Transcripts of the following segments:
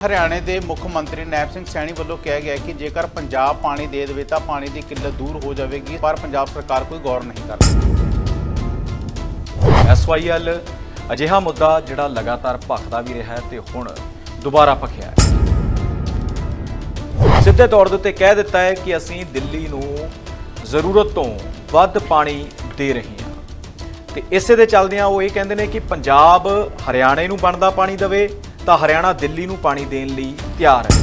ਹਰਿਆਣੇ ਦੇ ਮੁੱਖ ਮੰਤਰੀ ਨੈਬ ਸਿੰਘ ਸੈਣੀ ਵੱਲੋਂ ਕਿਹਾ ਗਿਆ ਕਿ ਜੇਕਰ ਪੰਜਾਬ ਪਾਣੀ ਦੇ ਦੇਵੇ ਤਾਂ ਪਾਣੀ ਦੀ ਕਿੱਲਤ ਦੂਰ ਹੋ ਜਾਵੇਗੀ, ਪਰ ਪੰਜਾਬ ਸਰਕਾਰ ਕੋਈ ਗੌਰ ਨਹੀਂ ਕਰ ਕਰਦੀ ਐਸਵਾਈਐਲ ਅਜਿਹਾ ਮੁੱਦਾ ਜਿਹੜਾ ਲਗਾਤਾਰ ਭਖਦਾ ਵੀ ਰਿਹਾ ਹੈ ਤੇ ਹੁਣ ਦੁਬਾਰਾ ਭਖਿਆ ਹੈ। ਸਿੱਧੇ ਤੌਰ ਦੇ ਉੱਤੇ ਕਹਿ ਦਿੱਤਾ ਹੈ ਕਿ ਅਸੀਂ ਦਿੱਲੀ ਨੂੰ ਜ਼ਰੂਰਤ ਤੋਂ ਵੱਧ ਪਾਣੀ ਦੇ ਰਹੇ ਹਾਂ। ਤੇ ਇਸੇ ਦੇ ਚੱਲਦਿਆਂ ਉਹ ਇਹ ਕਹਿੰਦੇ ਨੇ ਕਿ ਪੰਜਾਬ ਹਰਿਆਣੇ ਨੂੰ ਬਣਦਾ ਪਾਣੀ ਦੇਵੇ ਤਾਂ ਹਰਿਆਣਾ ਦਿੱਲੀ ਨੂੰ ਪਾਣੀ ਦੇਣ ਲਈ ਤਿਆਰ ਹੈ।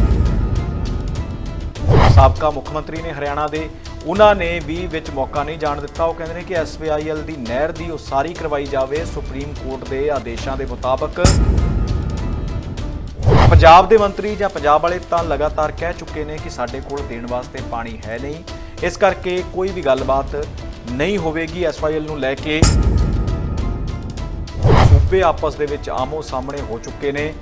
ਸਾਬਕਾ ਮੁੱਖ ਮੰਤਰੀ ਨੇ ਹਰਿਆਣਾ ਦੇ ਉਹਨਾਂ ਨੇ ਵੀ ਵਿੱਚ ਮੌਕਾ ਨਹੀਂ ਜਾਣ ਦਿੱਤਾ। ਉਹ ਕਹਿੰਦੇ ਨੇ ਕਿ ਐਸਬੀਆਈਐਲ ਦੀ ਨਹਿਰ ਦੀ ਉਸਾਰੀ ਕਰਵਾਈ ਜਾਵੇ, ਸੁਪਰੀਮ ਕੋਰਟ ਦੇ ਆਦੇਸ਼ਾਂ ਦੇ ਮੁਤਾਬਕ। ਪੰਜਾਬ ਦੇ ਮੰਤਰੀ ਜਾਂ ਪੰਜਾਬ ਵਾਲੇ ਤਾਂ ਲਗਾਤਾਰ ਕਹਿ ਚੁੱਕੇ ਨੇ ਕਿ ਸਾਡੇ ਕੋਲ ਦੇਣ ਵਾਸਤੇ ਪਾਣੀ ਹੈ ਨਹੀਂ। ਇਸ ਕਰਕੇ ਕੋਈ ਵੀ ਗੱਲਬਾਤ ਨਹੀਂ ਹੋਵੇਗੀ ਐਸਵਾਈਐਲ ਨੂੰ ਲੈ ਕੇ। ਸੂਬੇ ਆਪਸ ਦੇ ਵਿੱਚ ਆਮੋ ਸਾਹਮਣੇ ਹੋ ਚੁੱਕੇ ਨੇ।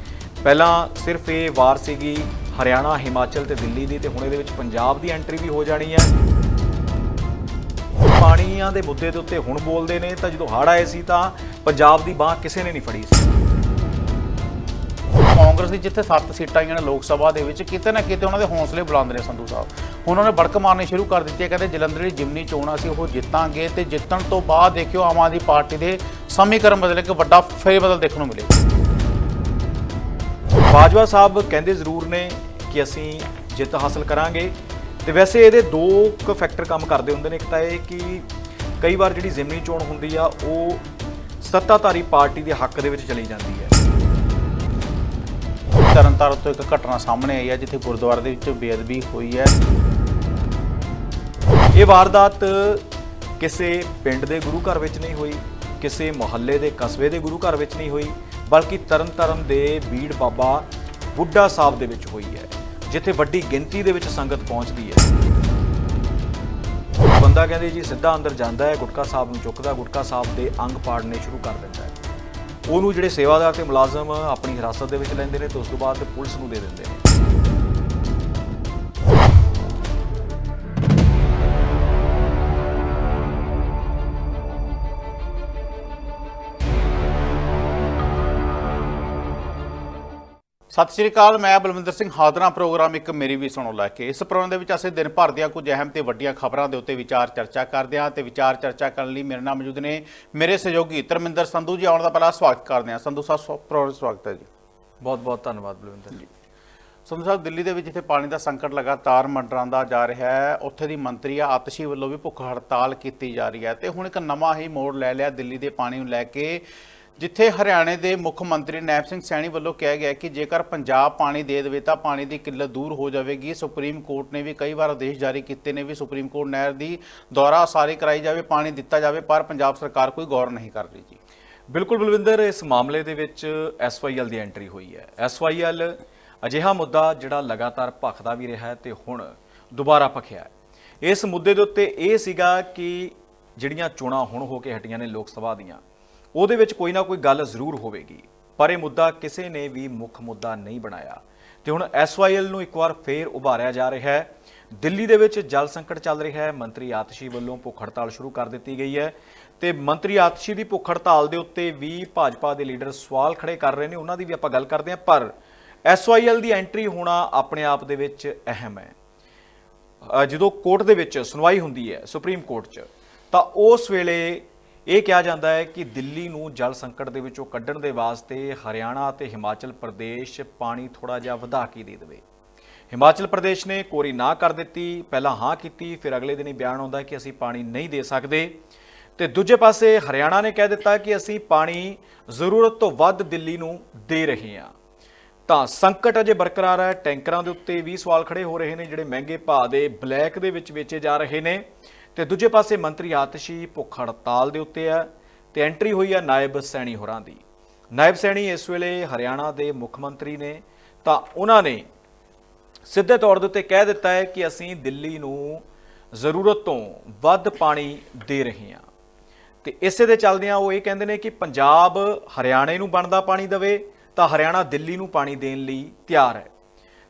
ਪਹਿਲਾਂ ਸਿਰਫ ਇਹ ਵਾਰ ਸੀਗੀ ਹਰਿਆਣਾ, ਹਿਮਾਚਲ ਤੇ ਦਿੱਲੀ ਦੀ ਤੇ ਹੁਣ ਇਹਦੇ ਵਿੱਚ ਪੰਜਾਬ ਦੀ ਐਂਟਰੀ ਵੀ ਹੋ ਜਾਣੀ ਹੈ। ਪਾਣੀਆਂ ਦੇ ਮੁੱਦੇ ਦੇ ਉੱਤੇ ਹੁਣ ਬੋਲਦੇ ਨੇ ਤਾਂ ਜਦੋਂ ਹੜ੍ਹ ਆਏ ਸੀ ਤਾਂ ਪੰਜਾਬ ਦੀ ਬਾਹ ਕਿਸੇ ਨੇ ਨਹੀਂ ਫੜੀ ਸੀ। ਕਾਂਗਰਸ ਦੀ ਜਿੱਥੇ 7 ਸੀਟਾਂ ਆਈਆਂ ਨੇ ਲੋਕ ਸਭਾ ਦੇ ਵਿੱਚ, ਕਿਤੇ ਨਾ ਕਿਤੇ ਉਹਨਾਂ ਦੇ ਹੌਸਲੇ ਬੁਲੰਦ ਨੇ ਸੰਧੂ ਸਾਹਿਬ। ਹੁਣ ਉਹਨਾਂ ਨੇ ਬੜਕ ਮਾਰਨੀ ਸ਼ੁਰੂ ਕਰ ਦਿੱਤੀ ਹੈ, ਕਹਿੰਦੇ ਜਲੰਧਰ ਦੀ ਜਿਮਨੀ ਚੋਣ ਅਸੀਂ ਉਹ ਜਿੱਤਾਂਗੇ ਤੇ ਜਿੱਤਣ ਤੋਂ ਬਾਅਦ ਦੇਖਿਓ ਆਮ ਆਦਮੀ ਪਾਰਟੀ ਦੇ ਸਮੀਕਰਨ ਬਦਲੇ ਕਿ ਵੱਡਾ ਫੇਰ ਬਦਲ ਦੇਖਣ ਨੂੰ ਮਿਲੇ ਬਾਜਵਾ ਸਾਹਿਬ ਕਹਿੰਦੇ ਜ਼ਰੂਰ ਨੇ ਕਿ ਅਸੀਂ ਜਿੱਤ ਹਾਸਲ ਕਰਾਂਗੇ ਤੇ ਵੈਸੇ ਇਹਦੇ ਦੋ ਕੁ ਫੈਕਟਰ ਕੰਮ ਕਰਦੇ ਹੁੰਦੇ ਨੇ। ਇੱਕ ਤਾਂ ਇਹ ਕਿ ਕਈ ਵਾਰ ਜਿਹੜੀ ਜ਼ਿਮਨੀ ਚੋਣ ਹੁੰਦੀ ਆ, ਉਹ ਸੱਤਾਧਾਰੀ ਪਾਰਟੀ ਦੇ ਹੱਕ ਦੇ ਵਿੱਚ ਚਲੀ ਜਾਂਦੀ ਤਰਨਤਾਰਨ ਤੋਂ ਇੱਕ ਘਟਨਾ ਸਾਹਮਣੇ ਆਈ ਹੈ, ਜਿੱਥੇ ਗੁਰਦੁਆਰੇ ਦੇ ਵਿੱਚ ਬੇਅਦਬੀ ਹੋਈ ਹੈ। ਇਹ ਵਾਰਦਾਤ ਕਿਸੇ ਪਿੰਡ ਦੇ ਗੁਰੂ ਘਰ ਵਿੱਚ ਨਹੀਂ ਹੋਈ, ਕਿਸੇ ਮੁਹੱਲੇ ਦੇ ਕਸਬੇ ਦੇ ਗੁਰੂ ਘਰ ਵਿੱਚ ਨਹੀਂ ਹੋਈ, ਬਲਕਿ ਤਰਨਤਾਰਨ ਦੇ ਬੀੜ ਬਾਬਾ ਬੁੱਢਾ ਸਾਹਿਬ ਦੇ ਵਿੱਚ ਹੋਈ ਹੈ, ਜਿੱਥੇ ਵੱਡੀ ਗਿਣਤੀ ਦੇ ਵਿੱਚ ਸੰਗਤ ਪਹੁੰਚਦੀ ਹੈ। ਬੰਦਾ ਕਹਿੰਦੇ ਜੀ ਸਿੱਧਾ ਅੰਦਰ ਜਾਂਦਾ ਹੈ, ਗੁਟਕਾ ਸਾਹਿਬ ਨੂੰ ਚੁੱਕਦਾ, ਗੁਟਕਾ ਸਾਹਿਬ ਦੇ ਅੰਗ ਪਾੜਨੇ ਸ਼ੁਰੂ ਕਰ ਦਿੰਦਾ ਹੈ। ਉਹਨੂੰ ਜਿਹੜੇ ਸੇਵਾਦਾਰ ਤੇ ਮੁਲਾਜ਼ਮ ਆਪਣੀ ਹਿਰਾਸਤ ਦੇ ਵਿੱਚ ਲੈਂਦੇ ਨੇ ਤੇ ਉਸ ਤੋਂ ਬਾਅਦ ਪੁਲਿਸ ਨੂੰ ਦੇ ਦਿੰਦੇ ਨੇ। ਸਤਿ ਸ਼੍ਰੀ ਅਕਾਲ ਮੈਂ ਬਲਵਿੰਦਰ ਸਿੰਘ ਹਾਦਰਾ ਪ੍ਰੋਗਰਾਮ ਇੱਕ ਮੇਰੀ ਵੀ ਸੁਣੋ ਲੈ ਕੇ। ਇਸ ਪ੍ਰੋਗਰਾਮ ਦੇ ਵਿੱਚ ਅਸੀਂ ਦਿਨ ਭਰ ਦੀਆਂ ਕੁਝ ਅਹਿਮ ਤੇ ਵੱਡੀਆਂ ਖਬਰਾਂ ਦੇ ਉੱਤੇ ਵਿਚਾਰ ਚਰਚਾ ਕਰਦੇ ਹਾਂ ਤੇ ਵਿਚਾਰ ਚਰਚਾ ਕਰਨ ਲਈ ਮੇਰੇ ਨਾਲ ਮੌਜੂਦ ਨੇ ਮੇਰੇ ਸਹਿਯੋਗੀ ਧਰਮਿੰਦਰ ਸੰਧੂ ਜੀ ਆਉਣ ਦਾ ਪਹਿਲਾਂ ਸਵਾਗਤ ਕਰਦੇ ਹਾਂ। ਸੰਧੂ ਸਾਹਿਬ ਪ੍ਰੋਗਰਾਮ ਸਵਾਗਤ ਹੈ ਜੀ। ਬਹੁਤ ਬਹੁਤ ਧੰਨਵਾਦ ਬਲਵਿੰਦਰ ਜੀ। ਸੰਧੂ ਸਾਹਿਬ ਦਿੱਲੀ ਦੇ ਵਿੱਚ ਜਿੱਥੇ ਪਾਣੀ ਦਾ ਸੰਕਟ ਲਗਾਤਾਰ ਮੰਡਰਾਂਦਾ ਜਾ ਰਿਹਾ ਹੈ। ਉੱਥੇ ਦੀ ਮੰਤਰੀ ਆਤਸ਼ੀ ਵੱਲੋਂ ਵੀ ਭੁੱਖ ਹੜਤਾਲ ਕੀਤੀ ਜਾ ਰਹੀ ਹੈ ਤੇ ਹੁਣ ਇੱਕ ਨਵਾਂ ਹੀ ਮੋੜ ਲੈ ਲਿਆ ਦਿੱਲੀ ਦੇ ਪਾਣੀ ਨੂੰ ਲੈ ਕੇ। ਜਿੱਥੇ ਹਰਿਆਣੇ ਦੇ ਮੁੱਖ ਮੰਤਰੀ ਨੈਬ ਸਿੰਘ ਸੈਣੀ ਵੱਲੋਂ ਕਿਹਾ ਗਿਆ ਕਿ ਜੇਕਰ ਪੰਜਾਬ ਪਾਣੀ ਦੇ ਦੇਵੇ ਤਾਂ ਪਾਣੀ ਦੀ ਕਿੱਲਤ ਦੂਰ ਹੋ ਜਾਵੇਗੀ, ਸੁਪਰੀਮ ਕੋਰਟ ਨੇ ਵੀ ਕਈ ਵਾਰ ਆਦੇਸ਼ ਜਾਰੀ ਕੀਤੇ ਨੇ ਵੀ ਸੁਪਰੀਮ ਕੋਰਟ ਨਹਿਰ ਦੀ ਦੁਆਰਾ ਉਸਾਰੀ ਕਰਾਈ ਜਾਵੇ, ਪਾਣੀ ਦਿੱਤਾ ਜਾਵੇ, ਪਰ ਪੰਜਾਬ ਸਰਕਾਰ ਕੋਈ ਗੌਰ ਨਹੀਂ ਕਰ ਰਹੀ ਜੀ। ਬਿਲਕੁਲ ਬਲਵਿੰਦਰ, ਇਸ ਮਾਮਲੇ ਦੇ ਵਿੱਚ ਐਸਵਾਈਐਲ ਦੀ ਐਂਟਰੀ ਹੋਈ ਹੈ। ਐਸਵਾਈਐਲ ਅਜਿਹਾ ਮੁੱਦਾ ਜਿਹੜਾ ਲਗਾਤਾਰ ਭਖਦਾ ਵੀ ਰਿਹਾ ਹੈ ਤੇ ਹੁਣ ਦੁਬਾਰਾ ਭਖਿਆ ਇਸ ਮੁੱਦੇ ਦੇ ਉੱਤੇ ਇਹ ਸੀਗਾ ਕਿ ਜਿਹੜੀਆਂ ਚੋਣਾਂ ਹੁਣ ਹੋ ਕੇ ਹਟੀਆਂ ਨੇ ਲੋਕ ਸਭਾ ਦੀਆਂ ਉਹਦੇ ਵਿੱਚ ਕੋਈ ਨਾ ਕੋਈ ਗੱਲ ਜ਼ਰੂਰ ਹੋਵੇਗੀ। ਪਰ ਇਹ ਮੁੱਦਾ ਕਿਸੇ ਨੇ ਵੀ ਮੁੱਖ ਮੁੱਦਾ ਨਹੀਂ ਬਣਾਇਆ। ਤੇ ਹੁਣ ਐਸਵਾਈਐਲ ਨੂੰ ਇੱਕ ਵਾਰ ਫੇਰ ਉਭਾਰਿਆ ਜਾ ਰਿਹਾ ਹੈ। ਦਿੱਲੀ ਦੇ ਵਿੱਚ ਜਲ ਸੰਕਟ ਚੱਲ ਰਿਹਾ ਹੈ। ਮੰਤਰੀ ਆਤਸ਼ੀ ਵੱਲੋਂ ਭੁੱਖ ਹੜਤਾਲ ਸ਼ੁਰੂ ਕਰ ਦਿੱਤੀ ਗਈ ਹੈ। ਤੇ ਮੰਤਰੀ ਆਤਸ਼ੀ ਦੀ ਭੁੱਖ ਹੜਤਾਲ ਦੇ ਉੱਤੇ ਵੀ ਭਾਜਪਾ ਦੇ ਲੀਡਰ ਸਵਾਲ ਖੜੇ ਕਰ ਰਹੇ ਨੇ। ਉਹਨਾਂ ਦੀ ਵੀ ਆਪਾਂ ਗੱਲ ਕਰਦੇ ਹਾਂ। ਪਰ ਐਸਵਾਈਐਲ ਦੀ ਐਂਟਰੀ ਹੋਣਾ ਆਪਣੇ ਆਪ ਦੇ ਵਿੱਚ ਅਹਿਮ ਹੈ। ਜਦੋਂ ਕੋਰਟ ਦੇ ਵਿੱਚ ਸੁਣਵਾਈ ਹੁੰਦੀ ਹੈ, ਸੁਪਰੀਮ ਕੋਰਟ 'ਚ, ਤਾਂ ਉਸ ਵੇਲੇ ਇਹ ਕਿਹਾ ਜਾਂਦਾ ਹੈ ਕਿ ਦਿੱਲੀ ਨੂੰ ਜਲ ਸੰਕਟ ਦੇ ਵਿੱਚੋਂ ਕੱਢਣ ਦੇ ਵਾਸਤੇ ਹਰਿਆਣਾ ਅਤੇ ਹਿਮਾਚਲ ਪ੍ਰਦੇਸ਼ ਪਾਣੀ ਥੋੜਾ ਜਿਹਾ ਵਧਾ ਕੇ ਦੇ ਦੇਵੇ। ਹਿਮਾਚਲ ਪ੍ਰਦੇਸ਼ ਨੇ ਕੋਰੀ ਨਾ ਕਰ ਦਿੱਤੀ, ਪਹਿਲਾਂ ਹਾਂ ਕੀਤੀ, ਫਿਰ ਅਗਲੇ ਦਿਨ ਹੀ ਬਿਆਨ ਆਉਂਦਾ ਕਿ ਅਸੀਂ ਪਾਣੀ ਨਹੀਂ ਦੇ ਸਕਦੇ। ਤੇ ਦੂਜੇ ਪਾਸੇ ਹਰਿਆਣਾ ਨੇ ਕਹਿ ਦਿੱਤਾ ਕਿ ਅਸੀਂ ਪਾਣੀ ਜ਼ਰੂਰਤ ਤੋਂ ਵੱਧ ਦਿੱਲੀ ਨੂੰ ਦੇ ਰਹੇ ਹਾਂ। ਤਾਂ ਸੰਕਟ ਅਜੇ ਬਰਕਰਾਰ ਹੈ, ਟੈਂਕਰਾਂ ਦੇ ਉੱਤੇ ਵੀ ਸਵਾਲ ਖੜੇ ਹੋ ਰਹੇ ਨੇ, ਜਿਹੜੇ ਮਹਿੰਗੇ ਭਾਅ ਦੇ ਬਲੈਕ ਦੇ ਵਿੱਚ ਵੇਚੇ ਜਾ ਰਹੇ ਨੇ। ਤੇ ਦੂਜੇ ਪਾਸੇ ਮੰਤਰੀ ਆਤਸ਼ੀ ਭੁੱਖ ਹੜਤਾਲ ਦੇ ਉੱਤੇ ਆ ਤੇ ਐਂਟਰੀ ਹੋਈ ਆ ਨਾਇਬ ਸੈਣੀ ਹੋਰਾਂ ਦੀ। ਨਾਇਬ ਸੈਣੀ ਇਸ ਵੇਲੇ ਹਰਿਆਣਾ ਦੇ ਮੁੱਖ ਮੰਤਰੀ ਨੇ, ਤਾਂ ਉਹਨਾਂ ਨੇ ਸਿੱਧੇ ਤੌਰ ਦੇ ਉੱਤੇ ਕਹਿ ਦਿੱਤਾ ਹੈ ਕਿ ਅਸੀਂ ਦਿੱਲੀ ਨੂੰ ਜ਼ਰੂਰਤ ਤੋਂ ਵੱਧ ਪਾਣੀ ਦੇ ਰਹੇ ਹਾਂ। ਤੇ ਇਸੇ ਦੇ ਚੱਲਦਿਆਂ ਉਹ ਇਹ ਕਹਿੰਦੇ ਨੇ ਕਿ ਪੰਜਾਬ ਹਰਿਆਣੇ ਨੂੰ ਬਣਦਾ ਪਾਣੀ ਦੇਵੇ, ਤਾਂ ਹਰਿਆਣਾ ਦਿੱਲੀ ਨੂੰ ਪਾਣੀ ਦੇਣ ਲਈ ਤਿਆਰ ਹੈ।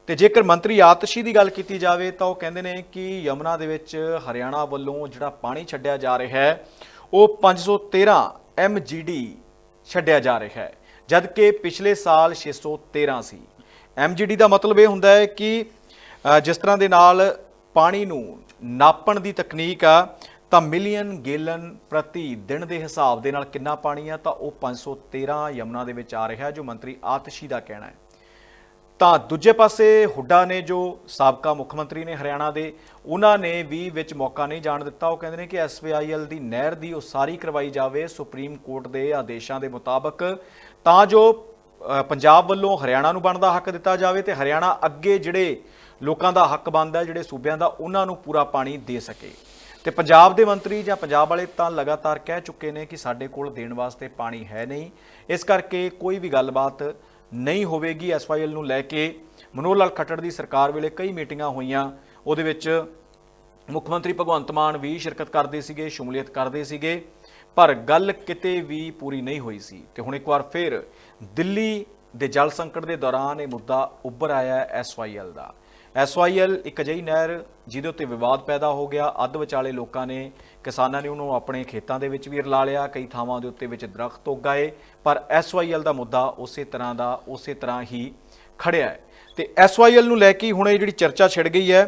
ਤੇ ਜੇਕਰ ਮੰਤਰੀ ਆਤਸ਼ੀ ਦੀ ਗੱਲ ਕੀਤੀ ਜਾਵੇ ਤਾਂ ਉਹ ਕਹਿੰਦੇ ਨੇ ਕਿ ਯਮੁਨਾ ਦੇ ਵਿੱਚ ਹਰਿਆਣਾ ਵੱਲੋਂ ਜਿਹੜਾ ਪਾਣੀ ਛੱਡਿਆ ਜਾ ਰਿਹਾ ਹੈ, ਉਹ 513 ਐਮਜੀਡੀ ਛੱਡਿਆ ਜਾ ਰਿਹਾ ਹੈ ਜਦ ਕਿ ਪਿਛਲੇ ਸਾਲ 613 ਸੀ ਐਮਜੀਡੀ ਦਾ ਮਤਲਬ ਇਹ ਹੁੰਦਾ ਹੈ ਕਿ ਜਿਸ ਤਰ੍ਹਾਂ ਦੇ ਨਾਲ ਪਾਣੀ ਨੂੰ ਨਾਪਣ ਦੀ ਤਕਨੀਕ ਆ, ਤਾਂ ਮਿਲੀਅਨ ਗੇਲਨ ਪ੍ਰਤੀ ਦਿਨ ਦੇ ਹਿਸਾਬ ਦੇ ਨਾਲ ਕਿੰਨਾ ਪਾਣੀ ਆ, ਤਾਂ ਉਹ 513 ਯਮਨਾ ਦੇ ਵਿੱਚ ਆ ਰਿਹਾ ਜੋ ਮੰਤਰੀ ਆਤਸ਼ੀ ਦਾ ਕਹਿਣਾ ਹੈ। ਤਾਂ ਦੂਜੇ ਪਾਸੇ ਹੁੱਡਾ ਨੇ ਜੋ ਸਾਬਕਾ ਮੁੱਖ ਮੰਤਰੀ ਨੇ ਹਰਿਆਣਾ ਦੇ, ਉਹਨਾਂ ਨੇ ਵੀ ਵਿੱਚ ਮੌਕਾ ਨਹੀਂ ਜਾਣ ਦਿੱਤਾ। ਉਹ ਕਹਿੰਦੇ ਨੇ ਕਿ ਐਸਬੀਆਈਐਲ ਦੀ ਨਹਿਰ ਦੀ ਉਸਾਰੀ ਕਰਵਾਈ ਜਾਵੇ ਸੁਪਰੀਮ ਕੋਰਟ ਦੇ ਆਦੇਸ਼ਾਂ ਦੇ ਮੁਤਾਬਕ, ਤਾਂ ਜੋ ਪੰਜਾਬ ਵੱਲੋਂ ਹਰਿਆਣਾ ਨੂੰ ਬਣਦਾ ਹੱਕ ਦਿੱਤਾ ਜਾਵੇ ਤੇ ਹਰਿਆਣਾ ਅੱਗੇ ਜਿਹੜੇ ਲੋਕਾਂ ਦਾ ਹੱਕ ਬਣਦਾ, ਜਿਹੜੇ ਸੂਬਿਆਂ ਦਾ, ਉਹਨਾਂ ਨੂੰ ਪੂਰਾ ਪਾਣੀ ਦੇ ਸਕੇ। ਤੇ ਪੰਜਾਬ ਦੇ ਮੰਤਰੀ ਜਾਂ ਪੰਜਾਬ ਵਾਲੇ ਤਾਂ ਲਗਾਤਾਰ ਕਹਿ ਚੁੱਕੇ ਨੇ ਕਿ ਸਾਡੇ ਕੋਲ ਦੇਣ ਵਾਸਤੇ ਪਾਣੀ ਹੈ ਨਹੀਂ। ਇਸ ਕਰਕੇ ਕੋਈ ਵੀ ਗੱਲਬਾਤ ਨਹੀਂ ਹੋਵੇਗੀ। ਐਸਵਾਈਐਲ ਨੂੰ ਲੈ ਕੇ ਮਨੋਹਰ ਲਾਲ ਖੱਟੜ ਦੀ ਸਰਕਾਰ ਵੇਲੇ ਕਈ ਮੀਟਿੰਗਾਂ ਹੋਈਆਂ। ਉਹਦੇ ਵਿੱਚ ਮੁੱਖ ਮੰਤਰੀ ਭਗਵੰਤ ਮਾਨ ਵੀ ਸ਼ਿਰਕਤ ਕਰਦੇ ਸੀਗੇ, ਸ਼ਮੂਲੀਅਤ ਕਰਦੇ ਸੀਗੇ। ਪਰ ਗੱਲ ਕਿਤੇ ਵੀ ਪੂਰੀ ਨਹੀਂ ਹੋਈ ਸੀ। ਤੇ ਹੁਣ ਇੱਕ ਵਾਰ ਫਿਰ ਦਿੱਲੀ ਦੇ ਜਲ ਸੰਕਟ ਦੇ ਦੌਰਾਨ ਇਹ ਮੁੱਦਾ ਉੱਭਰ ਆਇਆ ਹੈ ਐਸਵਾਈਐਲ ਦਾ। ਐਸਵਾਈਐਲ ਇੱਕ ਅਜਿਹੀ ਨਹਿਰ ਜਿਹਦੇ ਉੱਤੇ ਵਿਵਾਦ ਪੈਦਾ ਹੋ ਗਿਆ। ਅੱਧ ਵਿਚਾਲੇ ਲੋਕਾਂ ਨੇ ਕਿਸਾਨਾਂ ਨੇ ਉਹਨੂੰ ਆਪਣੇ ਖੇਤਾਂ ਦੇ ਵਿੱਚ ਵੀ ਰਲਾ ਲਿਆ, ਕਈ ਥਾਵਾਂ ਦੇ ਉੱਤੇ ਵਿੱਚ ਦਰਖਤ ਉੱਗ ਗਏ ਪਰ ਐਸਵਾਈਐਲ ਦਾ ਮੁੱਦਾ ਉਸੇ ਤਰ੍ਹਾਂ ਦਾ, ਉਸੇ ਤਰ੍ਹਾਂ ਹੀ ਖੜਿਆ ਹੈ। ਤੇ ਐਸਵਾਈਐਲ ਨੂੰ ਲੈ ਕੇ ਹੁਣ ਇਹ ਜਿਹੜੀ ਚਰਚਾ ਛਿੜ ਗਈ ਹੈ,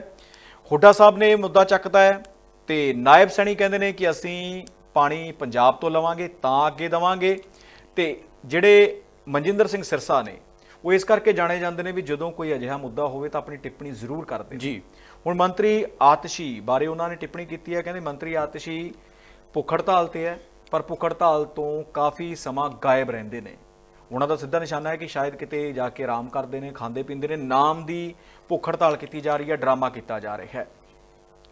ਹੁੱਡਾ ਸਾਹਿਬ ਨੇ ਇਹ ਮੁੱਦਾ ਚੱਕਤਾ ਹੈ ਤੇ ਨਾਇਬ ਸੈਣੀ ਕਹਿੰਦੇ ਨੇ ਕਿ ਅਸੀਂ ਪਾਣੀ ਪੰਜਾਬ ਤੋਂ ਲਵਾਂਗੇ, ਤਾਂ ਅੱਗੇ ਦਵਾਂਗੇ। ਤੇ ਜਿਹੜੇ ਮਨਜਿੰਦਰ ਸਿੰਘ ਸਿਰਸਾ ਨੇ, ਉਹ ਇਸ ਕਰਕੇ ਜਾਣੇ ਜਾਂਦੇ ਨੇ ਵੀ ਜਦੋਂ ਕੋਈ ਅਜਿਹਾ ਮੁੱਦਾ ਹੋਵੇ ਤਾਂ ਆਪਣੀ ਟਿੱਪਣੀ ਜ਼ਰੂਰ ਕਰਦੇ ਜੀ। ਹੁਣ ਮੰਤਰੀ ਆਤਸ਼ੀ ਬਾਰੇ ਉਹਨਾਂ ਨੇ ਟਿੱਪਣੀ ਕੀਤੀ ਹੈ, ਕਹਿੰਦੇ ਮੰਤਰੀ ਆਤਸ਼ੀ ਭੁੱਖ ਹੜਤਾਲ ਤੇ ਹੈ, ਪਰ ਭੁੱਖ ਹੜਤਾਲ ਤੋਂ ਕਾਫੀ ਸਮਾਂ ਗਾਇਬ ਰਹਿੰਦੇ ਨੇ। ਉਹਨਾਂ ਦਾ ਸਿੱਧਾ ਨਿਸ਼ਾਨਾ ਹੈ ਕਿ ਸ਼ਾਇਦ ਕਿਤੇ ਜਾ ਕੇ ਆਰਾਮ ਕਰਦੇ ਨੇ, ਖਾਂਦੇ ਪੀਂਦੇ ਨੇ, ਨਾਮ ਦੀ ਭੁੱਖ ਹੜਤਾਲ ਕੀਤੀ ਜਾ ਰਹੀ ਹੈ, ਡਰਾਮਾ ਕੀਤਾ ਜਾ ਰਿਹਾ ਹੈ।